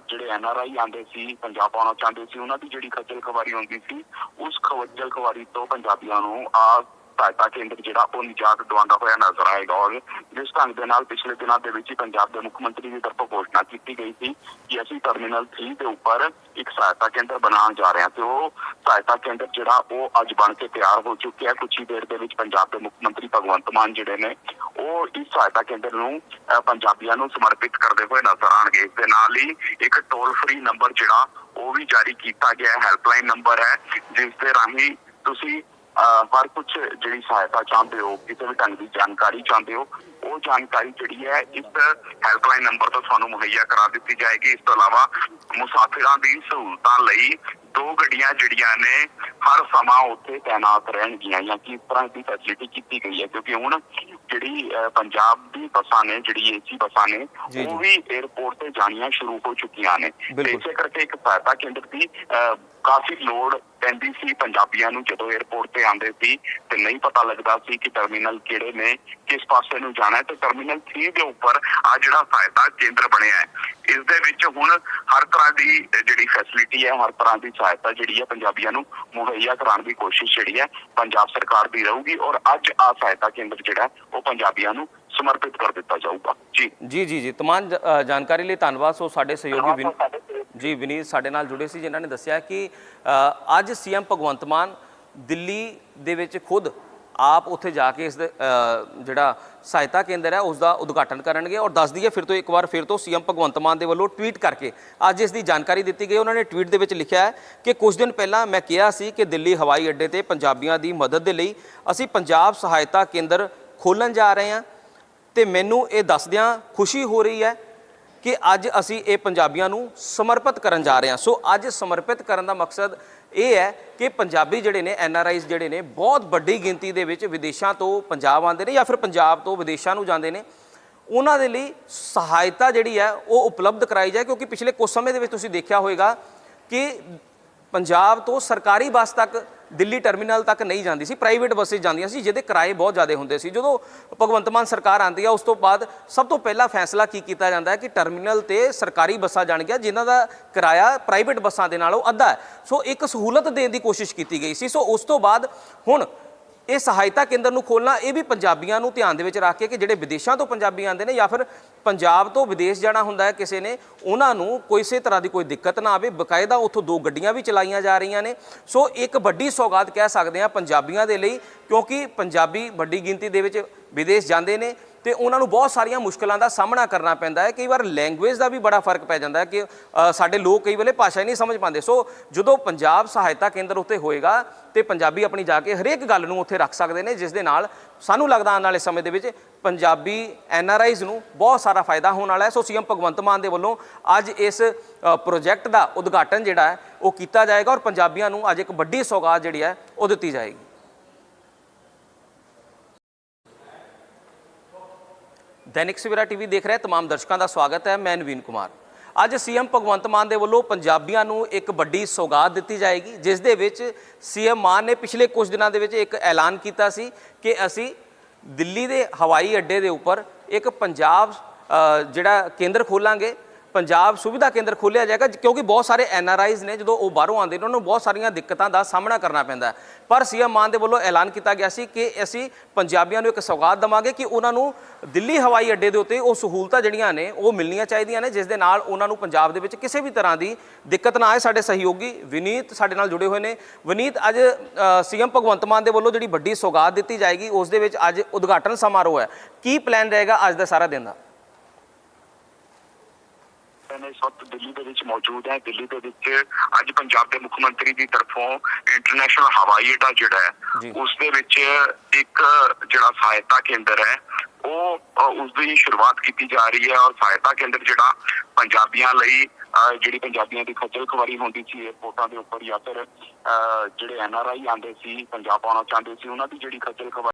ਜਿਹੜੇ ਐਨਆਰਆਈ ਆਉਂਦੇ ਸੀ ਪੰਜਾਬ ਆਉਣਾ ਚਾਹੁੰਦੇ ਸੀ ਉਹਨਾਂ ਦੀ ਜਿਹੜੀ ਖੱਜਲ ਖਵਾਰੀ ਹੁੰਦੀ ਸੀ ਉਸ ਖੱਜਲ ਖਵਾਰੀ ਤੋਂ ਪੰਜਾਬੀਆਂ ਨੂੰ ਆ ਸਹਾਇਤਾ ਕੇਂਦਰ ਜਿਹੜਾ ਉਹ ਨਿਜਾਤ ਦਿਵਾਉਂਦਾ ਹੋਇਆ ਨਜ਼ਰ ਆਏਗਾ ਔਰ ਜਿਸ ਢੰਗ ਦੇ ਨਾਲ ਪਿਛਲੇ ਦਿਨਾਂ ਦੇ ਵਿੱਚ ਹੀ ਪੰਜਾਬ ਦੇ ਮੁੱਖ ਮੰਤਰੀ ਦੀ ਤਰਫੋਂ ਘੋਸ਼ਣਾ ਕੀਤੀ ਗਈ ਸੀ ਕਿ ਅਸੀਂ ਟਰਮੀਨਲ 3 ਦੇ ਉੱਪਰ ਇੱਕ ਸਹਾਇਤਾ ਕੇਂਦਰ ਬਣਾਉਣ ਜਾ ਰਹੇ ਹਾਂ ਤੇ ਉਹ ਸਹਾਇਤਾ ਕੇਂਦਰ ਜਿਹੜਾ ਉਹ ਅੱਜ ਬਣ ਕੇ ਤਿਆਰ ਹੋ ਚੁੱਕਿਆ ਕੁਝ ਹੀ ਦੇਰ ਦੇ ਵਿੱਚ ਪੰਜਾਬ ਦੇ ਮੁੱਖ ਮੰਤਰੀ ਭਗਵੰਤ ਮਾਨ ਜਿਹੜੇ ਨੇ ਉਹ ਇਸ ਸਹਾਇਤਾ ਕੇਂਦਰ ਨੂੰ ਪੰਜਾਬੀਆਂ ਨੂੰ ਸਮਰਪਿਤ ਕਰਦੇ ਹੋਏ ਨਜ਼ਰ ਆਣਗੇ ਇਸ ਦੇ ਨਾਲ ਹੀ ਇੱਕ ਟੋਲ ਫ੍ਰੀ ਨੰਬਰ ਜਿਹੜਾ ਉਹ ਵੀ ਜਾਰੀ ਕੀਤਾ ਗਿਆ ਹੈ। ਹੈਲਪਲਾਈਨ ਨੰਬਰ ਹੈ, ਜਿਸ ਦੇ ਰਾਹੀਂ ਤੁਸੀਂ ਹਰ ਕੁਝ ਜਿਹੜੀ ਸਹਾਇਤਾ ਚਾਹੁੰਦੇ ਹੋ ਕਿਸੇ ਵੀ ਢੰਗ ਦੀ ਜਾਣਕਾਰੀ ਚਾਹੁੰਦੇ ਹੋ ਉਹ ਜਾਣਕਾਰੀ ਜਿਹੜੀ ਹੈ ਇਸ ਹੈਲਪਲਾਈਨ ਨੰਬਰ ਤੋਂ ਤੁਹਾਨੂੰ ਮੁਹੱਈਆ ਕਰਾ ਦਿੱਤੀ ਜਾਏਗੀ ਇਸ ਤੋਂ ਇਲਾਵਾ ਮੁਸਾਫਿਰਾਂ ਦੀ ਸਹੂਲਤਾਂ ਲਈ ਦੋ ਗੱਡੀਆਂ ਜਿਹੜੀਆਂ ਨੇ ਹਰ ਸਮਾਂ ਉੱਥੇ ਤਾਇਨਾਤ ਰਹਿਣਗੀਆਂ ਜਾਂ ਕਿ ਇਸ ਤਰ੍ਹਾਂ ਦੀ ਫੈਸਿਲਿਟੀ ਕੀਤੀ ਗਈ ਹੈ ਕਿਉਂਕਿ ਹੁਣ ਜਿਹੜੀ ਪੰਜਾਬ ਦੀ ਬੱਸਾਂ ਨੇ ਜਿਹੜੀ ਏਸੀ ਬੱਸਾਂ ਨੇ। ਉਹ ਵੀ 에어ਪੋਰਟ ਤੇ ਜਾਣੀਆਂ ਸ਼ੁਰੂ ਹੋ ਚੁੱਕੀਆਂ ਨੇ ਤੇ। ਇਸੇ ਕਰਕੇ ਇੱਕ ਸਹਾਇਤਾ ਕੇਂਦਰ ਦੀ ਕਾਫੀ ਲੋੜ ਪੈਂਦੀ ਸੀ ਪੰਜਾਬੀਆਂ ਨੂੰ ਜਦੋਂ 에어ਪੋਰਟ ਤੇ ਆਉਂਦੇ ਸੀ ਤੇ ਨਹੀਂ ਪਤਾ ਲੱਗਦਾ ਸੀ ਕਿ ਟਰਮੀਨਲ ਕਿਹੜੇ ਨੇ ਕਿਸ ਪਾਸੇ ਨੂੰ ਜਾਣਾ ਹੈ। ਤੇ ਟਰਮੀਨਲ 3 ਦੇ ਉੱਪਰ ਆ ਜਿਹੜਾ ਸਹਾਇਤਾ ਕੇਂਦਰ ਬਣਿਆ ਹੈ ਇਸ ਦੇ ਵਿੱਚ ਹੁਣ ਹਰ ਤਰ੍ਹਾਂ ਦੀ ਜਿਹੜੀ ਫੈਸਿਲਿਟੀ ਹੈ ਹਰ ਤਰ੍ਹਾਂ ਦੀ ਸਹਾਇਤਾ ਜਿਹੜੀ ਹੈ ਪੰਜਾਬੀਆਂ ਨੂੰ ਮੁਹੱਈਆ ਕਰਾਉਣ ਦੀ ਕੋਸ਼ਿਸ਼ ਜਿਹੜੀ ਹੈ ਪੰਜਾਬ ਸਰਕਾਰ ਦੀ ਰਹੂਗੀ ਔਰ ਅੱਜ ਆ ਸਹਾਇਤਾ ਕੇਂਦਰ ਜਿਹੜਾ ਉਹ ਪੰਜਾਬੀਆਂ ਨੂੰ ਸਮਰਪਿਤ ਕਰ ਦਿੱਤਾ ਜਾਊਗਾ। ਜੀ। ਜੀ ਜੀ ਜੀ। ਤਮਾਮ ਜਾਣਕਾਰੀ ਲਈ ਧੰਨਵਾਦ। ਸੋ ਸਾਡੇ ਸਹਿਯੋਗੀ ਜੀ ਵਿਨੀਤ ਸਾਡੇ ਨਾਲ ਜੁੜੇ ਸੀ ਜਿਨ੍ਹਾਂ ਨੇ ਦੱਸਿਆ ਕਿ ਅ, ਅੱਜ ਸੀਐਮ ਭਗਵੰਤ ਮਾਨ ਦਿੱਲੀ ਦੇ ਵਿੱਚ ਖੁਦ ਆਪ ਉੱਥੇ ਜਾ ਕੇ ਇਸ ਜਿਹੜਾ ਸਹਾਇਤਾ ਕੇਂਦਰ ਹੈ ਉਸ ਦਾ ਉਦਘਾਟਨ ਕਰਨਗੇ ਔਰ ਦੱਸ ਦਈਏ ਫਿਰ ਤੋਂ ਇੱਕ ਵਾਰ ਫਿਰ ਤੋਂ ਸੀਐਮ ਭਗਵੰਤ ਮਾਨ ਦੇ ਵੱਲੋਂ ਟਵੀਟ ਕਰਕੇ ਅੱਜ ਇਸ ਦੀ ਜਾਣਕਾਰੀ ਦਿੱਤੀ ਗਈ। ਉਹਨਾਂ ਨੇ ਟਵੀਟ ਦੇ ਵਿੱਚ ਲਿਖਿਆ ਹੈ ਕਿ ਕੁਝ ਦਿਨ ਪਹਿਲਾਂ ਮੈਂ ਕਿਹਾ ਸੀ ਕਿ ਦਿੱਲੀ ਹਵਾਈ ਅੱਡੇ ਤੇ ਪੰਜਾਬੀਆਂ ਦੀ ਮਦਦ ਦੇ ਲਈ ਅਸੀਂ ਪੰਜਾਬ ਸਹਾਇਤਾ ਕੇਂਦਰ ਖੋਲਣ ਜਾ ਰਹੇ ਹਾਂ ਤੇ ਮੈਨੂੰ ਇਹ ਦੱਸਦਿਆਂ ਖੁਸ਼ੀ ਹੋ ਰਹੀ ਹੈ ਕਿ ਅੱਜ ਅਸੀਂ ਇਹ ਪੰਜਾਬੀਆਂ ਨੂੰ ਸਮਰਪਿਤ ਕਰਨ ਜਾ ਰਹੇ ਹਾਂ। ਸੋ ਅੱਜ ਸਮਰਪਿਤ ਕਰਨ ਦਾ ਮਕਸਦ ਇਹ ਹੈ ਕਿ ਪੰਜਾਬੀ ਜਿਹੜੇ ਨੇ ਐਨ ਆਰ ਆਈਜ਼ ਜਿਹੜੇ ਨੇ, ਬਹੁਤ ਵੱਡੀ ਗਿਣਤੀ ਦੇ ਵਿੱਚ ਵਿਦੇਸ਼ਾਂ ਤੋਂ ਪੰਜਾਬ ਆਉਂਦੇ ਨੇ ਜਾਂ ਫਿਰ ਪੰਜਾਬ ਤੋਂ ਵਿਦੇਸ਼ਾਂ ਨੂੰ ਜਾਂਦੇ ਨੇ। ਉਹਨਾਂ ਦੇ ਲਈ ਸਹਾਇਤਾ ਜਿਹੜੀ ਹੈ, ਉਹ ਉਪਲਬਧ ਕਰਾਈ ਜਾਏ, ਕਿਉਂਕਿ ਪਿਛਲੇ ਕੁਝ ਸਮੇਂ ਦੇ ਵਿੱਚ ਤੁਸੀਂ ਦੇਖਿਆ ਹੋਵੇਗਾ ਕਿ ਪੰਜਾਬ ਤੋਂ ਸਰਕਾਰੀ ਬੱਸ ਤੱਕ ਦਿੱਲੀ ਟਰਮੀਨਲ ਤੱਕ ਨਹੀਂ ਜਾਂਦੀ ਸੀ ਪ੍ਰਾਈਵੇਟ ਬੱਸਸ ਜਾਂਦੀਆਂ ਸੀ, ਜਿਹਦੇ ਕਿਰਾਏ ਬਹੁਤ ਜ਼ਿਆਦਾ ਹੁੰਦੇ ਸੀ। ਜਦੋਂ ਭਗਵੰਤ ਮਾਨ ਸਰਕਾਰ ਆਂਦੀ ਆ, ਉਸ ਤੋਂ ਬਾਅਦ ਸਭ ਤੋਂ ਪਹਿਲਾ ਫੈਸਲਾ ਕੀ ਕੀਤਾ ਜਾਂਦਾ ਹੈ ਕਿ ਟਰਮੀਨਲ ਤੇ ਸਰਕਾਰੀ ਬੱਸਾਂ ਜਾਣਗੀਆਂ ਜਿਨ੍ਹਾਂ ਦਾ ਕਿਰਾਇਆ ਪ੍ਰਾਈਵੇਟ ਬੱਸਾਂ ਦੇ ਨਾਲੋਂ ਅੱਧਾ ਹੈ। ਸੋ ਇੱਕ ਸਹੂਲਤ ਦੇਣ ਦੀ ਕੋਸ਼ਿਸ਼ ਕੀਤੀ ਗਈ ਸੀ। ਸੋ ਉਸ ਤੋਂ ਬਾਅਦ ਹੁਣ ਇਹ ਸਹਾਇਤਾ ਕੇਂਦਰ ਨੂੰ ਖੋਲਣਾ ਇਹ ਵੀ ਪੰਜਾਬੀਆਂ ਨੂੰ ਧਿਆਨ ਦੇ ਵਿੱਚ ਰੱਖ ਕੇ ਕਿ ਜਿਹੜੇ ਵਿਦੇਸ਼ਾਂ ਤੋਂ ਪੰਜਾਬੀ ਆਉਂਦੇ ਨੇ ਜਾਂ ਫਿਰ ਪੰਜਾਬ ਤੋਂ ਵਿਦੇਸ਼ ਜਾਣਾ ਹੁੰਦਾ ਹੈ ਕਿਸੇ ਨੇ, ਉਹਨਾਂ ਨੂੰ ਕਿਸੇ ਤਰ੍ਹਾਂ ਦੀ ਕੋਈ ਦਿੱਕਤ ਨਾ ਆਵੇ। ਬਕਾਇਦਾ ਉੱਥੋਂ ਦੋ ਗੱਡੀਆਂ ਵੀ ਚਲਾਈਆਂ ਜਾ ਰਹੀਆਂ ਨੇ। ਸੋ ਇੱਕ ਵੱਡੀ ਸੌਗਾਤ ਕਹਿ ਸਕਦੇ ਹਾਂ ਪੰਜਾਬੀਆਂ ਦੇ ਲਈ, ਕਿਉਂਕਿ ਪੰਜਾਬੀ ਵੱਡੀ ਗਿਣਤੀ ਦੇ ਵਿੱਚ ਵਿਦੇਸ਼ ਜਾਂਦੇ ਨੇ ਤੇ ਉਹਨਾਂ ਨੂੰ ਬਹੁਤ ਸਾਰੀਆਂ ਮੁਸ਼ਕਲਾਂ ਦਾ ਸਾਹਮਣਾ ਕਰਨਾ ਪੈਂਦਾ ਹੈ। ਕਈ ਵਾਰ ਲੈਂਗੁਏਜ ਦਾ ਵੀ ਬੜਾ ਫ਼ਰਕ ਪੈ ਜਾਂਦਾ ਹੈ ਕਿ ਸਾਡੇ ਲੋਕ ਕਈ ਵੇਲੇ ਭਾਸ਼ਾ ਹੀ ਨਹੀਂ ਸਮਝ ਪਾਉਂਦੇ। ਸੋ ਜਦੋਂ ਪੰਜਾਬ ਸਹਾਇਤਾ ਕੇਂਦਰ ਉੱਤੇ ਹੋਏਗਾ ਤੇ ਪੰਜਾਬੀ ਆਪਣੀ ਜਾ ਕੇ ਹਰੇਕ ਗੱਲ ਨੂੰ ਉੱਥੇ ਰੱਖ ਸਕਦੇ ਨੇ, ਜਿਸ ਦੇ ਨਾਲ ਸਾਨੂੰ ਲੱਗਦਾ ਆਉਣ ਵਾਲੇ ਸਮੇਂ ਦੇ ਵਿੱਚ ਪੰਜਾਬੀ ਐਨ ਆਰ ਆਈਜ਼ ਨੂੰ ਬਹੁਤ ਸਾਰਾ ਫਾਇਦਾ ਹੋਣ ਵਾਲਾ ਹੈ। ਸੋ ਸੀਐਮ ਭਗਵੰਤ ਮਾਨ ਦੇ ਵੱਲੋਂ ਅੱਜ ਇਸ ਪ੍ਰੋਜੈਕਟ ਦਾ ਉਦਘਾਟਨ ਜਿਹੜਾ ਹੈ, ਉਹ ਕੀਤਾ ਜਾਏਗਾ ਔਰ ਪੰਜਾਬੀਆਂ ਨੂੰ ਅੱਜ ਇੱਕ ਵੱਡੀ ਸੌਗਾਤ ਜਿਹੜੀ ਹੈ, ਉਹ ਦਿੱਤੀ ਜਾਏਗੀ। ਦੈਨਿਕ ਸਵੇਰਾ ਟੀਵੀ ਦੇਖ ਰਹੇ ਤਮਾਮ ਦਰਸ਼ਕਾਂ ਦਾ ਸਵਾਗਤ ਹੈ, ਮੈਂ ਨਵੀਨ ਕੁਮਾਰ। ਅੱਜ ਸੀਐਮ ਭਗਵੰਤ ਮਾਨ ਦੇ ਵੱਲੋਂ ਪੰਜਾਬੀਆਂ ਨੂੰ ਇੱਕ ਵੱਡੀ ਸੌਗਾਤ ਦਿੱਤੀ ਜਾਏਗੀ, ਜਿਸ ਦੇ ਵਿੱਚ ਸੀਐਮ ਮਾਨ ਨੇ ਪਿਛਲੇ ਕੁਝ ਦਿਨਾਂ ਦੇ ਵਿੱਚ ਇੱਕ ਐਲਾਨ ਕੀਤਾ ਸੀ ਕਿ ਅਸੀਂ ਦਿੱਲੀ ਦੇ ਹਵਾਈ ਅੱਡੇ ਦੇ ਉੱਪਰ ਇੱਕ ਪੰਜਾਬ ਜਿਹੜਾ ਕੇਂਦਰ ਖੋਲਾਂਗੇ। ਪੰਜਾਬ ਸੁਵਿਧਾ ਕੇਂਦਰ ਖੋਲ੍ਹਿਆ ਜਾਏਗਾ ਕਿਉਂਕਿ ਬਹੁਤ ਸਾਰੇ ਐਨ ਆਰ ਆਈਜ਼ ਨੇ ਜਦੋਂ ਉਹ ਬਾਹਰੋਂ ਆਉਂਦੇ ਨੇ, ਉਹਨਾਂ ਨੂੰ ਬਹੁਤ ਸਾਰੀਆਂ ਦਿੱਕਤਾਂ ਦਾ ਸਾਹਮਣਾ ਕਰਨਾ ਪੈਂਦਾ ਹੈ। ਪਰ ਸੀਐਮ ਮਾਨ ਦੇ ਵੱਲੋਂ ਐਲਾਨ ਕੀਤਾ ਗਿਆ ਸੀ ਕਿ ਅਸੀਂ ਪੰਜਾਬੀਆਂ ਨੂੰ ਇੱਕ ਸੌਗਾਤ ਦਵਾਂਗੇ ਕਿ ਉਹਨਾਂ ਨੂੰ ਦਿੱਲੀ ਹਵਾਈ ਅੱਡੇ ਦੇ ਉੱਤੇ ਉਹ ਸਹੂਲਤਾਂ ਜਿਹੜੀਆਂ ਨੇ, ਉਹ ਮਿਲਣੀਆਂ ਚਾਹੀਦੀਆਂ ਨੇ, ਜਿਸ ਦੇ ਨਾਲ ਉਹਨਾਂ ਨੂੰ ਪੰਜਾਬ ਦੇ ਵਿੱਚ ਕਿਸੇ ਵੀ ਤਰ੍ਹਾਂ ਦੀ ਦਿੱਕਤ ਨਾ ਆਏ। ਸਾਡੇ ਸਹਿਯੋਗੀ ਵਿਨੀਤ ਸਾਡੇ ਨਾਲ ਜੁੜੇ ਹੋਏ ਨੇ। ਵਿਨੀਤ, ਅੱਜ ਸੀਐਮ ਭਗਵੰਤ ਮਾਨ ਦੇ ਵੱਲੋਂ ਜਿਹੜੀ ਵੱਡੀ ਸੌਗਾਤ ਦਿੱਤੀ ਜਾਏਗੀ, ਉਸ ਦੇ ਵਿੱਚ ਅੱਜ ਉਦਘਾਟਨ ਸਮਾਰੋਹ ਹੈ। ਕੀ ਪਲਾਨ ਰਹੇਗਾ ਅੱਜ ਦਾ ਸਾਰਾ ਦਿਨ ਦਾ? ਇਸ ਵਕਤ ਦਿੱਲੀ ਦੇ ਵਿੱਚ ਮੌਜੂਦ ਹੈ ਦਿੱਲੀ ਦੇ ਵਿੱਚ ਅੱਜ ਪੰਜਾਬ ਦੇ ਮੁੱਖ ਮੰਤਰੀ ਦੀ ਤਰਫੋਂ ਇੰਟਰਨੈਸ਼ਨਲ ਹਵਾਈ ਅੱਡਾ ਜਿਹੜਾ। ਹੈ ਉਸ ਦੇ ਵਿੱਚ ਇੱਕ ਜਿਹੜਾ ਸਹਾਇਤਾ ਕੇਂਦਰ ਹੈ ਉਹ ਉਸ ਦੀ ਸ਼ੁਰੂਆਤ ਕੀਤੀ ਜਾ ਰਹੀ ਹੈ ਔਰ ਸਹਾਇਤਾ ਕੇਂਦਰ ਜਿਹੜਾ ਪੰਜਾਬੀਆਂ ਲਈ ਜਿਹੜੀ ਪੰਜਾਬੀਆਂ ਦੀ ਖੱਜਲ ਖਵਾਰੀ ਹੁੰਦੀ ਸੀ 에어ਪੋਰਟਾਂ ਦੇ ਉੱਪਰ ਜਾਂ ਫਿਰ ਜਿਹੜੇ ਐਨ ਆਰ ਆਈ ਆਉਂਦੇ ਸੀ ਪੰਜਾਬ ਆਉਣਾ ਚਾਹੁੰਦੇ ਸੀ ਉਹਨਾਂ ਦੀ ਜਿਹੜੀ ਖੱਜਲ ਖਵਾਰੀ